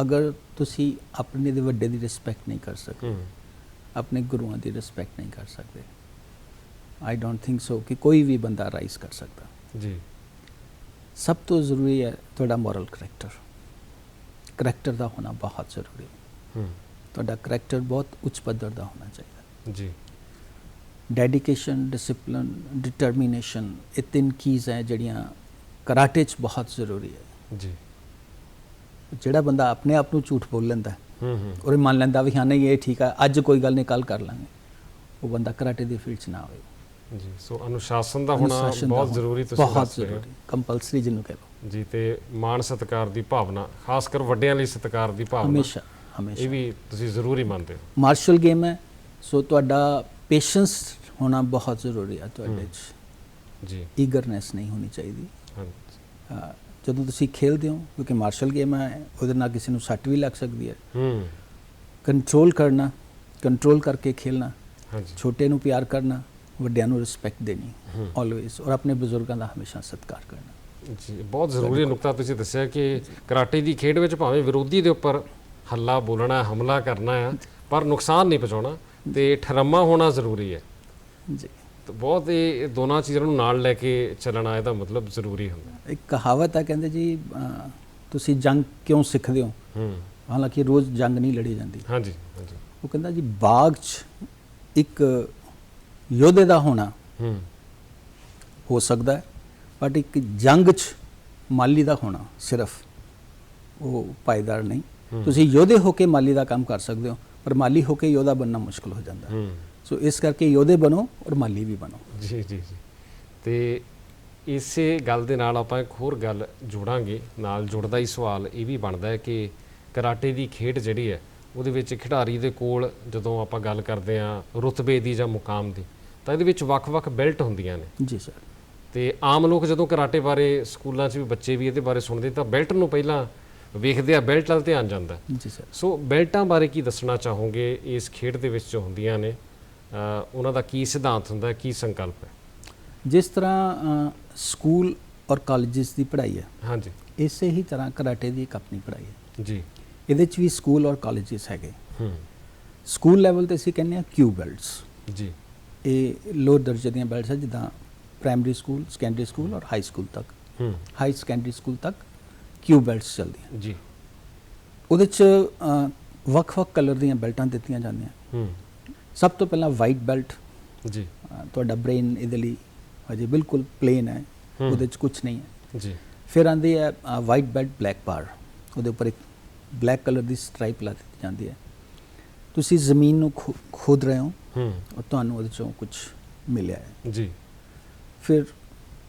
ਅਗਰ ਤੁਸੀਂ ਆਪਣੇ ਦੇ ਵੱਡੇ ਦੀ ਰਿਸਪੈਕਟ ਨਹੀਂ ਕਰ ਸਕਦੇ ਹੂੰ ਆਪਣੇ ਗੁਰੂਆਂ ਦੀ ਰਿਸਪੈਕਟ ਨਹੀਂ ਕਰ ਸਕਦੇ ਆਈ ਡੋਨਟ ਥਿੰਕ ਸੋ ਕਿ ਕੋਈ ਵੀ ਬੰਦਾ ਰਾਈਜ਼ ਕਰ ਸਕਦਾ ਜੀ ਸਭ ਤੋਂ ਜ਼ਰੂਰੀ ਹੈ ਤੁਹਾਡਾ ਮੋਰਲ ਕਰੈਕਟਰ ਕਰੈਕਟਰ ਦਾ ਹੋਣਾ ਬਹੁਤ ਜ਼ਰੂਰੀ ਹੈ। ਹੂੰ। ਤੁਹਾਡਾ ਕਰੈਕਟਰ ਬਹੁਤ ਉੱਚ ਪੱਧਰ ਦਾ ਹੋਣਾ ਚਾਹੀਦਾ। ਜੀ। ਡੈਡੀਕੇਸ਼ਨ ਡਿਸਪਲਿਨ ਡਿਟਰਮੀਨੇਸ਼ਨ ਇਹ ਤਿੰਨ ਕੀਜ਼ ਹੈ ਜਿਹੜੀਆਂ ਕਰਾਟੇ 'ਚ ਬਹੁਤ ਜ਼ਰੂਰੀ ਹੈ। ਜੀ। ਜਿਹੜਾ ਬੰਦਾ ਆਪਣੇ ਆਪ ਨੂੰ ਝੂਠ ਬੋਲ ਲੈਂਦਾ ਹੈ ਹੂੰ ਔਰ ਮੰਨ ਲੈਂਦਾ ਵੀ ਹਾਂ ਨਹੀਂ ਇਹ ਠੀਕ ਹੈ ਅੱਜ ਕੋਈ ਗੱਲ ਨਹੀਂ ਕੱਲ ਕਰ ਲਾਂਗੇ। ਉਹ ਬੰਦਾ ਕਰਾਟੇ ਦੀ ਫੀਲਡ 'ਚ ਨਾ ਹੋਵੇ। ਜੀ ਸੋ ਅਨੁਸ਼ਾਸਨ ਦਾ ਹੋਣਾ ਅਨੁਸ਼ਾਸਨ ਦਾ ਬਹੁਤ ਹੋਣਾ ਜ਼ਰੂਰੀ ਤੁਸੀਂ ਬਹੁਤ ਦੱਸ ਰਹੇ ਹੋ। ਜ਼ਰੂਰੀ ਕੰਪਲਸਰੀ ਜਿਹਨੂੰ ਕਹਿ ਲਓ। ਜੀ ਤੇ ਮਾਣ ਸਤਿਕਾਰ ਦੀ ਭਾਵਨਾ ਖਾਸ ਕਰ ਵੱਡਿਆਂ ਲਈ ਸਤਿਕਾਰ ਦੀ ਭਾਵਨਾ ਹਮੇਸ਼ਾ ਇਹ ਹਮੇਸ਼ਾ ਵੀ ਤੁਸੀਂ ਜ਼ਰੂਰੀ ਮੰਨਦੇ ਹੋ। ਮਾਰਸ਼ਲ ਗੇਮ ਹੈ ਸੋ ਤੁਹਾਡਾ ਪੇਸ਼ੈਂਸ ਹੋਣਾ ਬਹੁਤ ਜ਼ਰੂਰੀ ਹੈ ਤੁਹਾਡੇ। 'ਚ। ਜੀ। ਈਗਰਨੈਸ ਨਹੀਂ ਹੋਣੀ ਚਾਹੀਦੀ। ਹਾਂ ਜਦੋਂ ਤੁਸੀਂ ਖੇਲਦੇ ਹੋ ਕਿਉਂਕਿ ਮਾਰਸ਼ਲ ਗੇਮ ਹੈ ਉਹਦੇ ਨਾਲ ਕਿਸੇ ਨੂੰ ਸੱਟ ਵੀ ਲੱਗ ਸਕਦੀ ਹੈ। ਹੂੰ ਕੰਟਰੋਲ ਕਰਨਾ ਕੰਟਰੋਲ ਕਰਕੇ ਖੇਲਣਾ। ਹਾਂਜੀ। ਛੋਟੇ ਨੂੰ ਪਿਆਰ ਕਰਨਾ ਵੱਡਿਆਂ ਨੂੰ ਰਿਸਪੈਕਟ ਦੇਣੀ ਆਲਵੇਸ ਔਰ ਆਪਣੇ ਬਜ਼ੁਰਗਾਂ ਦਾ ਹਮੇਸ਼ਾ ਸਤਿਕਾਰ ਕਰਨਾ। ਜੀ ਬਹੁਤ ਜ਼ਰੂਰੀ ਨੁਕਤਾ ਤੁਸੀਂ ਦੱਸਿਆ ਕਿ ਕਰਾਟੇ ਦੀ ਖੇਡ ਵਿੱਚ ਭਾਵੇਂ ਵਿਰੋਧੀ ਦੇ ਉੱਪਰ ਹੱਲਾ ਬੋਲਣਾ ਹਮਲਾ ਕਰਨਾ ਹੈ ਪਰ ਨੁਕਸਾਨ ਨਹੀਂ ਪਹੁੰਚਾਉਣਾ ਤੇ ਠਰਮਾ ਹੋਣਾ ਜ਼ਰੂਰੀ ਹੈ। ਜੀ। ਤਾਂ ਬਹੁਤ ਇਹ ਦੋਨਾਂ ਚੀਜ਼ਾਂ ਨੂੰ ਨਾਲ ਲੈ ਕੇ ਚੱਲਣਾ ਇਹਦਾ ਮਤਲਬ ਜ਼ਰੂਰੀ ਹੁੰਦਾ। ਇੱਕ ਕਹਾਵਤ ਹੈ ਕਹਿੰਦੇ ਜੀ ਤੁਸੀਂ ਜੰਗ ਕਿਉਂ ਸਿੱਖਦੇ ਹੋ? ਹੂੰ। ਹਾਲਾਂਕਿ ਰੋਜ਼ ਜੰਗ ਨਹੀਂ ਲੜੀ ਜਾਂਦੀ। ਹਾਂਜੀ ਹਾਂਜੀ। ਉਹ ਕਹਿੰਦਾ ਜੀ ਬਾਗ 'ਚ ਇੱਕ ਯੋਧੇ ਦਾ ਹੋਣਾ। ਹੂੰ। ਹੋ ਸਕਦਾ ਹੈ ਬਟ ਇੱਕ ਜੰਗ 'ਚ ਮਾਲੀ ਦਾ ਹੋਣਾ ਸਿਰਫ। ਉਹ ਪਾਇਦਾਰ ਨਹੀਂ। ਤੁਸੀਂ ਯੋਧੇ ਹੋ ਕੇ ਮਾਲੀ ਦਾ ਕੰਮ ਕਰ ਸਕਦੇ ਹੋ ਪਰ ਮਾਲੀ ਹੋ ਕੇ ਯੋਧਾ ਬਣਨਾ ਮੁਸ਼ਕਲ ਹੋ ਜਾਂਦਾ। ਹੈ। ਸੋ ਇਸ ਕਰਕੇ ਯੋਧੇ ਬਣੋ ਔਰ ਮਾਲੀ ਵੀ ਬਣੋ। ਜੀ ਜੀ ਜੀ। ਤੇ ਇਸੇ ਗੱਲ ਦੇ ਨਾਲ ਆਪਾਂ ਇੱਕ ਹੋਰ ਗੱਲ ਜੋੜਾਂਗੇ ਨਾਲ ਜੁੜਦਾ ਹੀ ਸਵਾਲ ਇਹ ਵੀ ਬਣਦਾ ਹੈ ਕਿ ਕਰਾਟੇ ਦੀ ਖੇਡ ਜਿਹੜੀ ਹੈ ਉਹਦੇ ਵਿੱਚ ਖਿਡਾਰੀ ਦੇ ਕੋਲ ਜਦੋਂ ਆਪਾਂ ਗੱਲ ਕਰਦੇ ਹਾਂ ਰੁਤਬੇ ਦੀ ਜਾਂ ਮੁਕਾਮ ਦੀ ਤਾਂ ਇਹਦੇ ਵਿੱਚ ਵੱਖ-ਵੱਖ ਬੈਲਟ ਹੁੰਦੀਆਂ ਨੇ। ਜੀ ਸਰ। ਤੇ ਆਮ ਲੋਕ ਜਦੋਂ ਕਰਾਟੇ ਬਾਰੇ ਸਕੂਲਾਂ 'ਚ ਵੀ ਬੱਚੇ ਵੀ ਇਹਦੇ ਬਾਰੇ ਸੁਣਦੇ ਤਾਂ ਬੈਲਟ ਨੂੰ ਪਹਿਲਾਂ ਵੇਖਦੇ ਆ ਬੈਲਟ ਵੱਲ ਧਿਆਨ ਜਾਂਦਾ। ਜੀ ਸਰ। ਸੋ ਬੈਲਟਾਂ ਬਾਰੇ ਕੀ ਦੱਸਣਾ ਚਾਹੋਗੇ ਇਸ ਖੇਡ ਦੇ ਵਿੱਚ ਜੋ ਹੁੰਦੀਆਂ ਨੇ? ਉਹਨਾਂ ਦਾ ਕੀ ਸਿਧਾਂਤ ਹੁੰਦਾ ਕੀ ਸੰਕਲਪ ਹੈ? ਜਿਸ ਤਰ੍ਹਾਂ ਸਕੂਲ ਔਰ ਕਾਲਜਸ ਦੀ ਪੜ੍ਹਾਈ ਹੈ ਹਾਂਜੀ। ਇਸੇ ਹੀ ਤਰ੍ਹਾਂ ਕਰਾਟੇ ਦੀ ਇੱਕ ਆਪਣੀ ਪੜ੍ਹਾਈ ਹੈ। ਜੀ। ਇਹਦੇ 'ਚ ਵੀ ਸਕੂਲ ਔਰ ਕਾਲਜਸ ਹੈਗੇ। ਹੂੰ। ਸਕੂਲ ਲੈਵਲ ਤੇ ਅਸੀਂ ਕਹਿੰਦੇ ਹਾਂ ਕਿਊ ਬੈਲਟਸ। ਜੀ। ਇਹ ਲੋਅਰ ਦਰਜੇ ਦੀਆਂ ਬੈਲਟਸ ਹੈ ਜਿੱਦਾਂ ਪ੍ਰਾਇਮਰੀ ਸਕੂਲ ਸੈਕੰਡਰੀ ਸਕੂਲ ਔਰ ਹਾਈ ਸਕੂਲ ਤੱਕ। ਹਾਈ ਸੈਕੰਡਰੀ ਸਕੂਲ ਤੱਕ ਕਿਊ ਬੈਲਟਸ ਚੱਲਦੀਆਂ। ਜੀ। ਉਹਦੇ 'ਚ ਵੱਖ-ਵੱਖ ਕਲਰ ਦੀਆਂ ਬੈਲਟਾਂ ਦਿੱਤੀਆਂ ਜਾਂਦੀਆਂ। ਸਭ ਤੋਂ ਪਹਿਲਾਂ ਵਾਈਟ ਬੈਲਟ ਜੀ। ਤੁਹਾਡਾ ਬ੍ਰੇਨ ਇਹਦੇ ਲਈ ਹਜੇ ਬਿਲਕੁਲ ਪਲੇਨ ਹੈ। ਉਹਦੇ 'ਚ ਕੁਝ ਨਹੀਂ ਹੈ। ਜੀ। ਫਿਰ ਆਂਦੀ ਹੈ ਵਾਈਟ ਬੈਲਟ ਬਲੈਕ ਬਾਰ ਉਹਦੇ ਉੱਪਰ ਇੱਕ ਬਲੈਕ ਕਲਰ ਦੀ ਸਟ੍ਰਾਈਪ ਲਾ ਦਿੱਤੀ ਜਾਂਦੀ ਹੈ। ਤੁਸੀਂ ਜ਼ਮੀਨ ਨੂੰ ਖੋਦ ਰਹੇ ਹੋ। ਹੂੰ। ਔਰ ਤੁਹਾਨੂੰ ਉਹਦੇ ਚੋਂ ਕੁਝ ਮਿਲਿਆ ਹੈ। ਜੀ। ਫਿਰ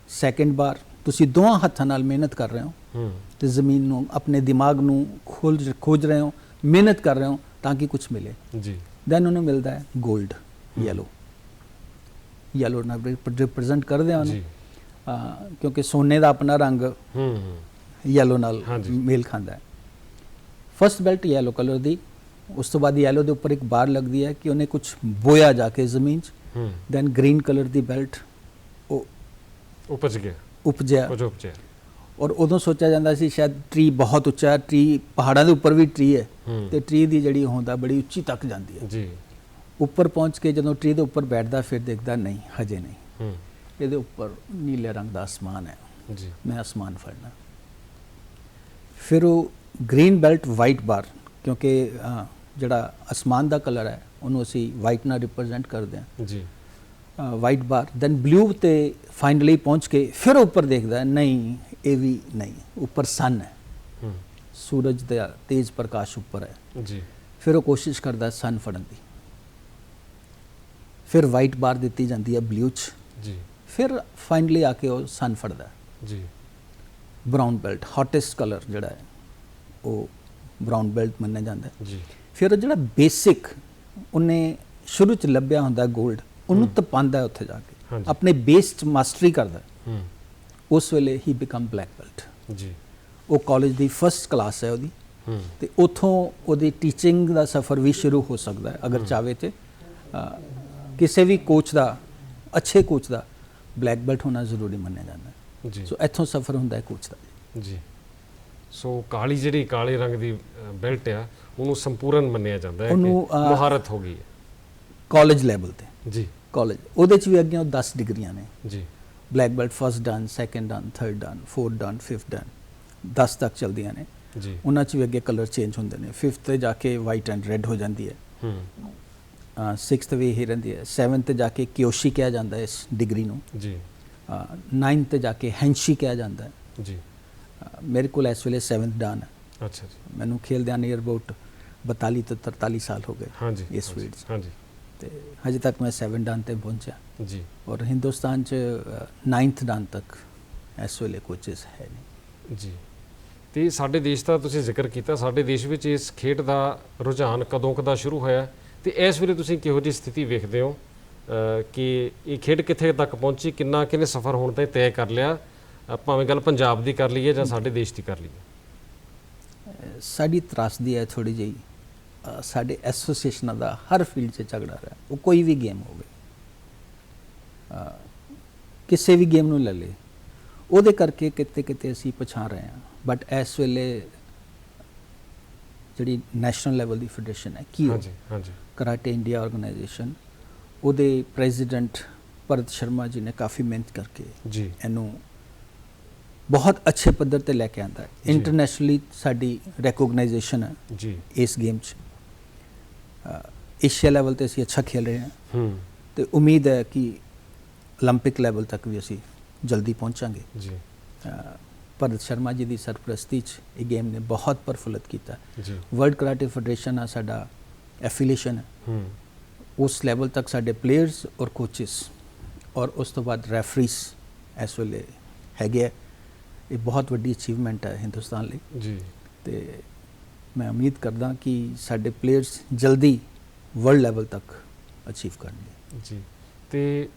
ਸੈਕੰਡ ਬਾਰ ਤੁਸੀਂ ਦੋਹਾਂ ਹੱਥਾਂ ਨਾਲ ਮਿਹਨਤ ਕਰ ਰਹੇ ਹੋ। ਹੂੰ। ਤੇ ਜ਼ਮੀਨ ਨੂੰ ਆਪਣੇ ਦਿਮਾਗ ਨੂੰ ਖੋਜ ਖੋਜ ਰਹੇ ਹੋ ਮਿਹਨਤ ਕਰ ਰਹੇ ਹੋ ਤਾਂ ਕਿ ਕੁਝ ਮਿਲੇ। ਜੀ। ਦੈਨ ਉਹਨੂੰ ਮਿਲਦਾ ਹੈ 골ਡ ਯੈਲੋ ਯੈਲੋ ਨਾਲ ਰਿਪਰੈਜ਼ੈਂਟ ਕਰਦੇ ਆ ਉਹਨੂੰ। ਜੀ। ਕਿਉਂਕਿ ਸੋਨੇ ਦਾ ਆਪਣਾ ਰੰਗ ਹੂੰ ਹੂੰ। ਯੈਲੋ ਨਾਲ। ਮੇਲ ਖਾਂਦਾ ਹੈ। ਫਸਟ ਬੈਲਟ ਯੈਲੋ ਕਲਰ ਦੀ ਉਸ ਤੋਂ ਬਾਅਦ ਯੈਲੋ ਦੇ ਉੱਪਰ ਇੱਕ ਬਾਰ ਲੱਗਦੀ ਹੈ ਕਿ ਉਹਨੇ ਕੁਝ ਬੋਇਆ ਜਾ ਕੇ ਜ਼ਮੀਨ 'ਚ ਹੂੰ ਦੈਨ ਗ੍ਰੀਨ ਕਲਰ ਦੀ ਬੈਲਟ ਉਹ ਉਪਜ ਗਿਆ ਉਪਜਿਆ ਕੁਝ ਉਪਜਿਆ ਔਰ ਉਦੋਂ ਸੋਚਿਆ ਜਾਂਦਾ ਸੀ ਸ਼ਾਇਦ ਟਰੀ ਬਹੁਤ ਉੱਚਾ ਟਰੀ ਪਹਾੜਾਂ ਦੇ ਉੱਪਰ ਵੀ ਟਰੀ ਹੈ ਤੇ ਟਰੀ ਦੀ ਜਿਹੜੀ ਹੁੰਦਾ ਬੜੀ ਉੱਚੀ ਤੱਕ ਜਾਂਦੀ ਹੈ ਜੀ ਉੱਪਰ ਪਹੁੰਚ ਕੇ ਜਦੋਂ ਟਰੀ ਦੇ ਉੱਪਰ ਬੈਠਦਾ ਫਿਰ ਦੇਖਦਾ ਨਹੀਂ ਹਜੇ ਨਹੀਂ ਹੂੰ ਇਹਦੇ ਉੱਪਰ ਨੀਲੇ ਰੰਗ ਦਾ ਅਸਮਾਨ ਹੈ। ਜੀ। ਮੈਂ ਅਸਮਾਨ ਫੜਨਾ। ਫਿਰ ਉਹ ਗ੍ਰੀਨ ਬੈਲਟ ਵਾਈਟ ਬਾਰ ਕਿਉਂਕਿ ਜਿਹੜਾ ਅਸਮਾਨ ਦਾ ਕਲਰ ਹੈ ਉਹਨੂੰ ਅਸੀਂ ਵਾਈਟ ਨਾਲ ਰਿਪਰੈਜ਼ੈਂਟ ਕਰਦੇ ਹਾਂ ਜੀ ਵਾਈਟ ਬਾਰ ਦੈਨ ਬਲੂ ਤੇ ਫਾਈਨਲੀ ਪਹੁੰਚ ਕੇ ਫਿਰ ਉੱਪਰ ਦੇਖਦਾ ਹੈ, ਨਹੀਂ ਇਹ ਵੀ ਨਹੀਂ ਉੱਪਰ ਸਨ ਹੈ ਹੂੰ ਸੂਰਜ ਦਾ ਤੇਜ਼ ਪ੍ਰਕਾਸ਼ ਉੱਪਰ ਹੈ ਜੀ ਫਿਰ ਉਹ ਕੋਸ਼ਿਸ਼ ਕਰਦਾ ਸਨ ਫੜਨ ਦੀ ਫਿਰ ਵਾਈਟ ਬਾਰ ਦਿੱਤੀ ਜਾਂਦੀ ਹੈ ਬਲੂ 'ਚ ਜੀ ਫਿਰ ਫਾਈਨਲੀ ਆ ਕੇ ਉਹ ਸਨ ਫੜਦਾ ਹੈ ਜੀ ਬ੍ਰਾਊਨ ਬੈਲਟ ਹੌਟੈਸਟ ਕਲਰ ਜਿਹੜਾ ਹੈ ਉਹ ਬ੍ਰਾਊਨ ਬੈਲਟ ਮੰਨਿਆ ਜਾਂਦਾ ਹੈ ਜੀ ਫਿਰ ਉਹ ਜਿਹੜਾ ਬੇਸਿਕ ਉਹਨੇ ਸ਼ੁਰੂ ਚ ਲੱਭਿਆ ਹੁੰਦਾ 골ਡ ਉਹਨੂੰ ਤਪਾਉਂਦਾ ਹੈ ਉੱਥੇ ਜਾ ਕੇ। ਆਪਣੇ ਬੇਸ ਚ ਮਾਸਟਰੀ ਕਰਦਾ ਉਸ ਵੇਲੇ ਹੀ ਬਿਕਮ ਬਲੈਕ ਬੈਲਟ ਜੀ। ਉਹ ਕਾਲਜ ਦੀ ਫਰਸਟ ਕਲਾਸ ਹੈ ਉਹਦੀ। ਤੇ ਉਥੋਂ ਉਹਦੀ ਟੀਚਿੰਗ ਦਾ ਸਫ਼ਰ ਵੀ ਸ਼ੁਰੂ ਹੋ ਸਕਦਾ ਹੈ ਅਗਰ ਚਾਵੇ ਤੇ। ਕਿਸੇ ਵੀ ਕੋਚ ਦਾ ਅੱਛੇ ਕੋਚ ਦਾ ਬਲੈਕ ਬੈਲਟ ਹੋਣਾ ਜ਼ਰੂਰੀ ਮੰਨਿਆ ਜਾਂਦਾ ਹੈ। ਜੀ। ਸੋ ਇੱਥੋਂ ਸਫ਼ਰ ਹੁੰਦਾ ਹੈ ਕੋਚ ਦਾ। ਜੀ। ਸੋ ਕਾਲੀ ਜਿਹੜੀ ਕਾਲੇ ਰੰਗ ਦੀ ਬੈਲਟ ਆ ਉਹਨੂੰ ਸੰਪੂਰਨ ਮੰਨਿਆ ਜਾਂਦਾ ਹੈ ਕਿ ਉਹਨੂੰ, ਮੁਹਾਰਤ ਹੋ ਗਈ ਹੈ। ਕਾਲਜ ਲੈਵਲ ਤੇ। ਜੀ। ਕਾਲਜ ਉਹਦੇ ਚ ਵੀ ਅੱਗੇ ਉਹ 10 ਡਿਗਰੀਆਂ ਨੇ। ਜੀ। Black belt first dan second dan third dan fourth dan fifth dan 10 ਤੱਕ ਚਲਦੀਆਂ ਨੇ। ਜੀ। ਉਹਨਾਂ ਚ ਵੀ ਅੱਗੇ ਕਲਰ ਚੇਂਜ ਹੁੰਦੇ ਨੇ। ਫਿਫਥ ਤੇ ਜਾ ਕੇ ਵਾਈਟ ਐਂਡ ਰੈੱਡ ਹੋ ਜਾਂਦੀ ਹੈ। ਹੂੰ। 6th ਵੀ ਇਹੀ ਰਹਿੰਦੀ ਹੈ। 7th ਤੇ ਜਾ ਕੇ ਕਿਓਸ਼ੀ ਕਿਹਾ ਜਾਂਦਾ ਹੈ ਇਸ ਡਿਗਰੀ ਨੂੰ। ਜੀ। 9th ਤੇ ਜਾ ਕੇ ਹੈਂਸ਼ੀ ਕਿਹਾ ਜਾਂਦਾ ਹੈ। ਜੀ। ਅਹ, ਮੇਰੇ ਕੋਲ ਇਸ ਵੇਲੇ 7th ਡਨ ਹੈ। ਅੱਛਾ ਜੀ। ਮੈਨੂੰ ਖੇਲਦਿਆਂ ਨੀਅਰ ਅਬਾਊਟ 42 ਤੋਂ 43 ਸਾਲ ਹੋ ਗਏ ਹਾਂਜੀ ਇਸ ਫੀਲਡ 'ਚ ਹਾਂਜੀ। ਤੇ ਹਜੇ ਤੱਕ ਮੈਂ 7 ਡਨ ਤੇ ਪਹੁੰਚਿਆ। ਜੀ। ਔਰ ਹਿੰਦੁਸਤਾਨ ਚ 9th ਡਨ ਤੱਕ ਇਸ ਵੇਲੇ ਕੋਚਸ ਹੈ ਨਹੀਂ। ਜੀ। ਤੇ ਸਾਡੇ ਦੇਸ਼ ਦਾ ਤੁਸੀਂ ਜ਼ਿਕਰ ਕੀਤਾ ਸਾਡੇ ਦੇਸ਼ ਵਿੱਚ ਇਸ ਖੇਡ ਦਾ ਰੁਝਾਨ ਕਦੋਂ ਕਦਾ ਸ਼ੁਰੂ ਹੋਇਆ? ਤੇ ਇਸ ਵੇਲੇ ਤੁਸੀਂ ਕਿਹੋ ਜਿਹੀ ਸਥਿਤੀ ਵੇਖਦੇ ਹੋ? ਕਿ ਇਹ ਖੇਡ ਕਿੱਥੇ ਤੱਕ ਪਹੁੰਚੀ ਕਿੰਨਾ ਕਿਨੇ ਸਫ਼ਰ ਹੋਣ ਤੇ ਤੈਅ ਕਰ ਲਿਆ? ਭਾਵੇਂ ਗੱਲ ਪੰਜਾਬ ਦੀ ਕਰ ਲਈਏ ਜਾਂ ਸਾਡੇ ਦੇਸ਼ ਦੀ ਕਰ ਲਈਏ। ਸਾਡੀ ਤਰਾਸਦੀ ਹੈ ਥੋੜੀ ਜਿਹੀ। ਸਾਡੇ ਐਸੋਸੀਏਸ਼ਨਾਂ ਦਾ ਹਰ ਫੀਲਡ 'ਚ ਝਗੜਾ ਰਿਹਾ। ਉਹ ਕੋਈ ਵੀ ਗੇਮ ਹੋਵੇ। ਕਿਸੇ ਵੀ ਗੇਮ ਨੂੰ ਲੈ ਲੇ ਉਹਦੇ ਕਰਕੇ ਕਿਤੇ ਕਿਤੇ ਅਸੀਂ ਪਛਾਣ ਰਹੇ ਹਾਂ। ਬਟ ਇਸ ਵੇਲੇ ਜਿਹੜੀ ਨੈਸ਼ਨਲ ਲੈਵਲ ਦੀ ਫੈਡਰੇਸ਼ਨ ਹੈ ਕੀ ਹਾਂਜੀ ਹਾਂਜੀ। ਕਰਾਟੇ ਇੰਡੀਆ ਆਰਗੇਨਾਈਜੇਸ਼ਨ ਉਹਦੇ ਪ੍ਰੈਜ਼ੀਡੈਂਟ ਭਰਤ ਸ਼ਰਮਾ ਜੀ ਨੇ ਕਾਫੀ ਮਿਹਨਤ ਕਰਕੇ ਜੀ। ਇਹਨੂੰ ਬਹੁਤ ਅੱਛੇ ਪੱਧਰ ਤੇ ਲੈ ਕੇ ਆਂਦਾ ਹੈ। ਇੰਟਰਨੈਸ਼ਨਲੀ ਸਾਡੀ ਰੈਕੋਗਨਾਈਜੇਸ਼ਨ ਹੈ ਜੀ। ਇਸ ਗੇਮ 'ਚ। ਏਸ਼ੀਆ ਲੈਵਲ ਤੇ ਅਸੀਂ ਅੱਛਾ ਖੇਲ ਰਹੇ ਹਾਂ ਹੂੰ ਤੇ ਉਮੀਦ ਹੈ ਕਿ 올림픽 ਲੈਵਲ ਤੱਕ ਵੀ ਅਸੀਂ ਜਲਦੀ ਪਹੁੰਚਾਂਗੇ ਜੀ ਅ, ਭਰਤ ਸ਼ਰਮਾ ਜੀ ਦੀ ਸਰਪ੍ਰਸਤੀ 'ਚ ਇਹ ਗੇਮ ਨੇ ਬਹੁਤ ਪ੍ਰਫੁੱਲਤ ਕੀਤਾ ਜੀ ਵਰਲਡ ਕਰਾਟੇ ਫੈਡਰੇਸ਼ਨ ਨਾਲ ਸਾਡਾ ਐਫੀਲੀਏਸ਼ਨ ਹੈ ਹੂੰ ਉਸ ਲੈਵਲ ਤੱਕ ਸਾਡੇ ਪਲੇਅਰਸ ਔਰ ਕੋਚਸ ਔਰ ਉਸ ਤੋਂ ਬਾਅਦ ਰੈਫਰੀਜ਼ ਇਸ ਵੇਲੇ ਹੈਗੇ ਹੈ। ਇਹ ਬਹੁਤ ਵੱਡੀ ਅਚੀਵਮੈਂਟ ਹੈ ਹਿੰਦੁਸਤਾਨ ਲਈ ਜੀ ਤੇ ਮੈਂ ਉਮੀਦ ਕਰਦਾ ਕਿ ਸਾਡੇ ਪਲੇਅਰਸ ਜਲਦੀ ਵਰਲਡ ਲੈਵਲ ਤੱਕ ਅਚੀਵ ਕਰਨਗੇ। ਜੀ ਤੇ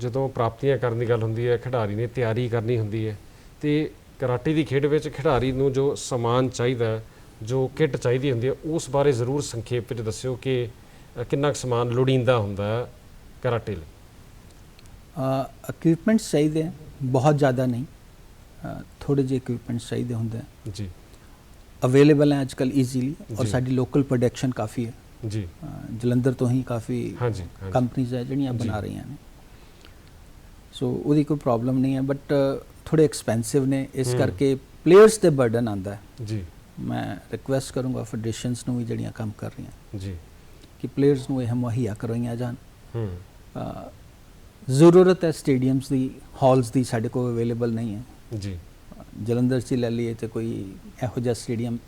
ਜਦੋਂ ਪ੍ਰਾਪਤੀਆਂ ਕਰਨ ਦੀ ਗੱਲ ਹੁੰਦੀ ਹੈ ਖਿਡਾਰੀ ਨੇ ਤਿਆਰੀ ਕਰਨੀ ਹੁੰਦੀ ਹੈ ਤੇ ਕਰਾਟੇ ਦੀ ਖੇਡ ਵਿੱਚ ਖਿਡਾਰੀ ਨੂੰ ਜੋ ਸਮਾਨ ਚਾਹੀਦਾ ਜੋ ਕਿੱਟ ਚਾਹੀਦੀ ਹੁੰਦੀ ਹੈ ਉਸ ਬਾਰੇ ਜ਼ਰੂਰ ਸੰਖੇਪ ਵਿੱਚ ਦੱਸਿਓ ਕਿ ਅ, ਕਿੰਨਾ ਕੁ ਸਮਾਨ ਲੋੜੀਂਦਾ ਹੁੰਦਾ ਹੈ ਕਰਾਟੇ ਲਈ। ਇਕਵਿਪਮੈਂਟਸ ਚਾਹੀਦੇ ਬਹੁਤ ਜ਼ਿਆਦਾ ਨਹੀਂ ਥੋੜੇ ਜਿਹੇ ਇਕਵਿਪਮੈਂਟਸ ਚਾਹੀਦੇ ਹੁੰਦੇ ਜੀ। ਅਵੇਲੇਬਲ ਹੈ ਅੱਜਕੱਲ ਈਜ਼ੀਲੀ ਔਰ। ਸਾਡੀ ਲੋਕਲ ਪ੍ਰੋਡਕਸ਼ਨ ਕਾਫੀ ਹੈ ਜੀ ਜਲੰਧਰ ਤੋਂ ਹੀ ਕਾਫੀ ਹਾਂਜੀ ਕੰਪਨੀਆਂ ਹੈ ਜਿਹੜੀਆਂ। ਬਣਾ ਰਹੀਆਂ ਨੇ ਸੋ ਉਹਦੀ ਕੋਈ ਪ੍ਰੋਬਲਮ ਨਹੀਂ ਹੈ ਬਟ ਥੋੜੇ ਐਕਸਪੈਂਸਿਵ ਨੇ ਇਸ। ਕਰਕੇ ਪਲੇਅਰਸ ਤੇ ਬਰਡਨ ਆਂਦਾ ਹੈ ਜੀ ਮੈਂ ਰਿਕੁਐਸਟ ਕਰੂੰਗਾ ਫੈਡਰੇਸ਼ਨਸ ਨੂੰ ਵੀ ਜਿਹੜੀਆਂ ਕੰਮ ਕਰ ਰਹੀਆਂ ਜੀ ਕਿ ਪਲੇਅਰਸ ਨੂੰ ਇਹ ਮੁਹੱਈਆ ਕਰਵਾਈਆਂ ਜਾਣ ਹੂੰ ਜ਼ਰੂਰਤ ਹੈ ਸਟੇਡੀਅਮਸ ਦੀ ਹਾਲਸ ਦੀ ਸਾਡੇ ਕੋਲ ਅਵੇਲੇਬਲ ਨਹੀਂ ਹੈ ਜੀ ਜਲੰਧਰ 'ਚ ਹੀ ਲੈ ਲਈਏ ਤੇ ਕੋਈ ਇਹੋ ਜਿਹਾ ਸਟੇਡੀਅਮ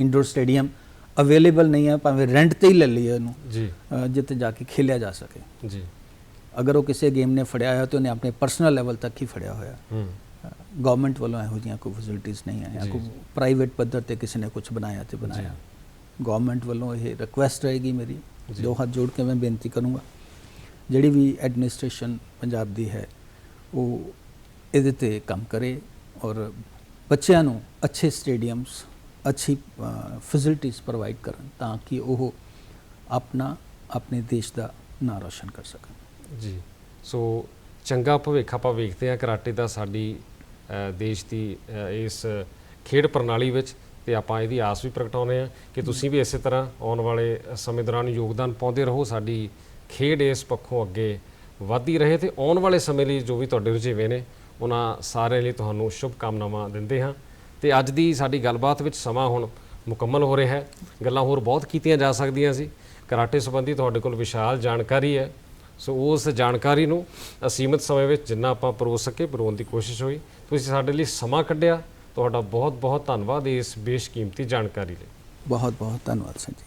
ਇੰਡੋਰ ਸਟੇਡੀਅਮ ਅਵੇਲੇਬਲ ਨਹੀਂ ਹੈ ਭਾਵੇਂ ਰੈਂਟ ਤੇ ਹੀ ਲੈ ਲਈਏ ਉਹਨੂੰ ਜੀ। ਜਿੱਥੇ ਜਾ ਕੇ ਖੇਲਿਆ ਜਾ ਸਕੇ। ਜੀ। ਅਗਰ ਉਹ ਕਿਸੇ ਗੇਮ ਨੇ ਫੜਿਆ ਹੋਇਆ ਤੇ ਉਹਨੇ ਆਪਣੇ ਪਰਸਨਲ ਲੈਵਲ ਤੱਕ ਹੀ ਫੜਿਆ ਹੋਇਆ। ਹੂੰ। ਗਵਰਨਮੈਂਟ ਵੱਲੋਂ ਇਹੋ ਜਿਹੀਆਂ ਕੋਈ ਫੈਸਿਲਿਟੀਆਂ ਨਹੀਂ ਹੈ ਜਾਂ। ਕੋਈ। ਪ੍ਰਾਈਵੇਟ ਪੱਧਰ ਤੇ ਕਿਸੇ ਨੇ ਕੁਝ ਬਣਾਇਆ ਤੇ ਬਣਾਇਆ। ਗਵਰਨਮੈਂਟ ਵੱਲੋਂ ਇਹ ਰਿਕੁਐਸਟ ਰਹੇਗੀ ਮੇਰੀ ਜੀ। ਦੋ ਹੱਥ ਜੋੜ ਕੇ ਮੈਂ ਬੇਨਤੀ ਕਰੂੰਗਾ। ਜਿਹੜੀ ਵੀ ਐਡਮਿਨਿਸਟ੍ਰੇਸ਼ਨ ਪੰਜਾਬ ਦੀ ਹੈ ਉਹ ਇਹਦੇ ਤੇ ਕੰਮ ਕਰੇ। ਔਰ ਬੱਚਿਆਂ ਨੂੰ ਅੱਛੇ ਸਟੇਡੀਅਮਸ ਅੱਛੀ ਫੈਸਿਲਿਟੀਆਂ ਪ੍ਰੋਵਾਈਡ ਕਰਨ ਤਾਂ ਕਿ ਉਹ ਆਪਣਾ ਆਪਣੇ ਦੇਸ਼ ਦਾ ਨਾਂ ਰੋਸ਼ਨ ਕਰ ਸਕਣ। ਜੀ। ਸੋ ਚੰਗਾ ਭਵਿੱਖ ਆਪਾਂ ਵੇਖਦੇ ਹਾਂ ਕਰਾਟੇ ਦਾ ਸਾਡੀ ਦੇਸ਼ ਦੀ ਇਸ ਖੇਡ ਪ੍ਰਣਾਲੀ ਵਿੱਚ ਤੇ ਆਪਾਂ ਇਹਦੀ ਆਸ ਵੀ ਪ੍ਰਗਟਾਉਂਦੇ ਹਾਂ ਕਿ ਤੁਸੀਂ ਵੀ ਇਸੇ ਤਰ੍ਹਾਂ ਆਉਣ ਵਾਲੇ ਸਮੇਂ ਦੌਰਾਨ ਯੋਗਦਾਨ ਪਾਉਂਦੇ ਰਹੋ ਸਾਡੀ ਖੇਡ ਇਸ ਪੱਖੋਂ ਅੱਗੇ ਵਧਦੀ ਰਹੇ ਤੇ ਆਉਣ ਵਾਲੇ ਸਮੇਂ ਲਈ ਜੋ ਵੀ ਤੁਹਾਡੇ ਰੁਝੇਵੇਂ ਨੇ ਉਹਨਾਂ ਸਾਰਿਆਂ ਲਈ ਤੁਹਾਨੂੰ ਸ਼ੁਭ ਕਾਮਨਾਵਾਂ ਦਿੰਦੇ ਹਾਂ। ਤੇ ਅੱਜ ਦੀ ਸਾਡੀ ਗੱਲਬਾਤ ਵਿੱਚ ਸਮਾਂ ਹੁਣ ਮੁਕੰਮਲ ਹੋ ਰਿਹਾ ਹੈ। ਗੱਲਾਂ ਹੋਰ ਬਹੁਤ ਕੀਤੀਆਂ ਜਾ ਸਕਦੀਆਂ ਸੀ। ਕਰਾਟੇ ਸੰਬੰਧੀ ਤੁਹਾਡੇ ਕੋਲ ਵਿਸ਼ਾਲ ਜਾਣਕਾਰੀ ਹੈ। ਸੋ ਉਸ ਜਾਣਕਾਰੀ ਨੂੰ ਅਸੀਮਿਤ ਸਮੇਂ ਵਿੱਚ ਜਿੰਨਾ ਆਪਾਂ ਪਰੋ ਸਕੇ ਪਰੋਣ ਦੀ ਕੋਸ਼ਿਸ਼ ਹੋਈ। ਤੁਸੀਂ ਸਾਡੇ ਲਈ ਸਮਾਂ ਕੱਢਿਆ। ਤੁਹਾਡਾ ਬਹੁਤ ਬਹੁਤ ਧੰਨਵਾਦ ਇਸ ਬੇਸ਼ਕੀਮਤੀ ਜਾਣਕਾਰੀ ਲਈ। ਬਹੁਤ ਬਹੁਤ ਧੰਨਵਾਦ ਸੰਜੀ।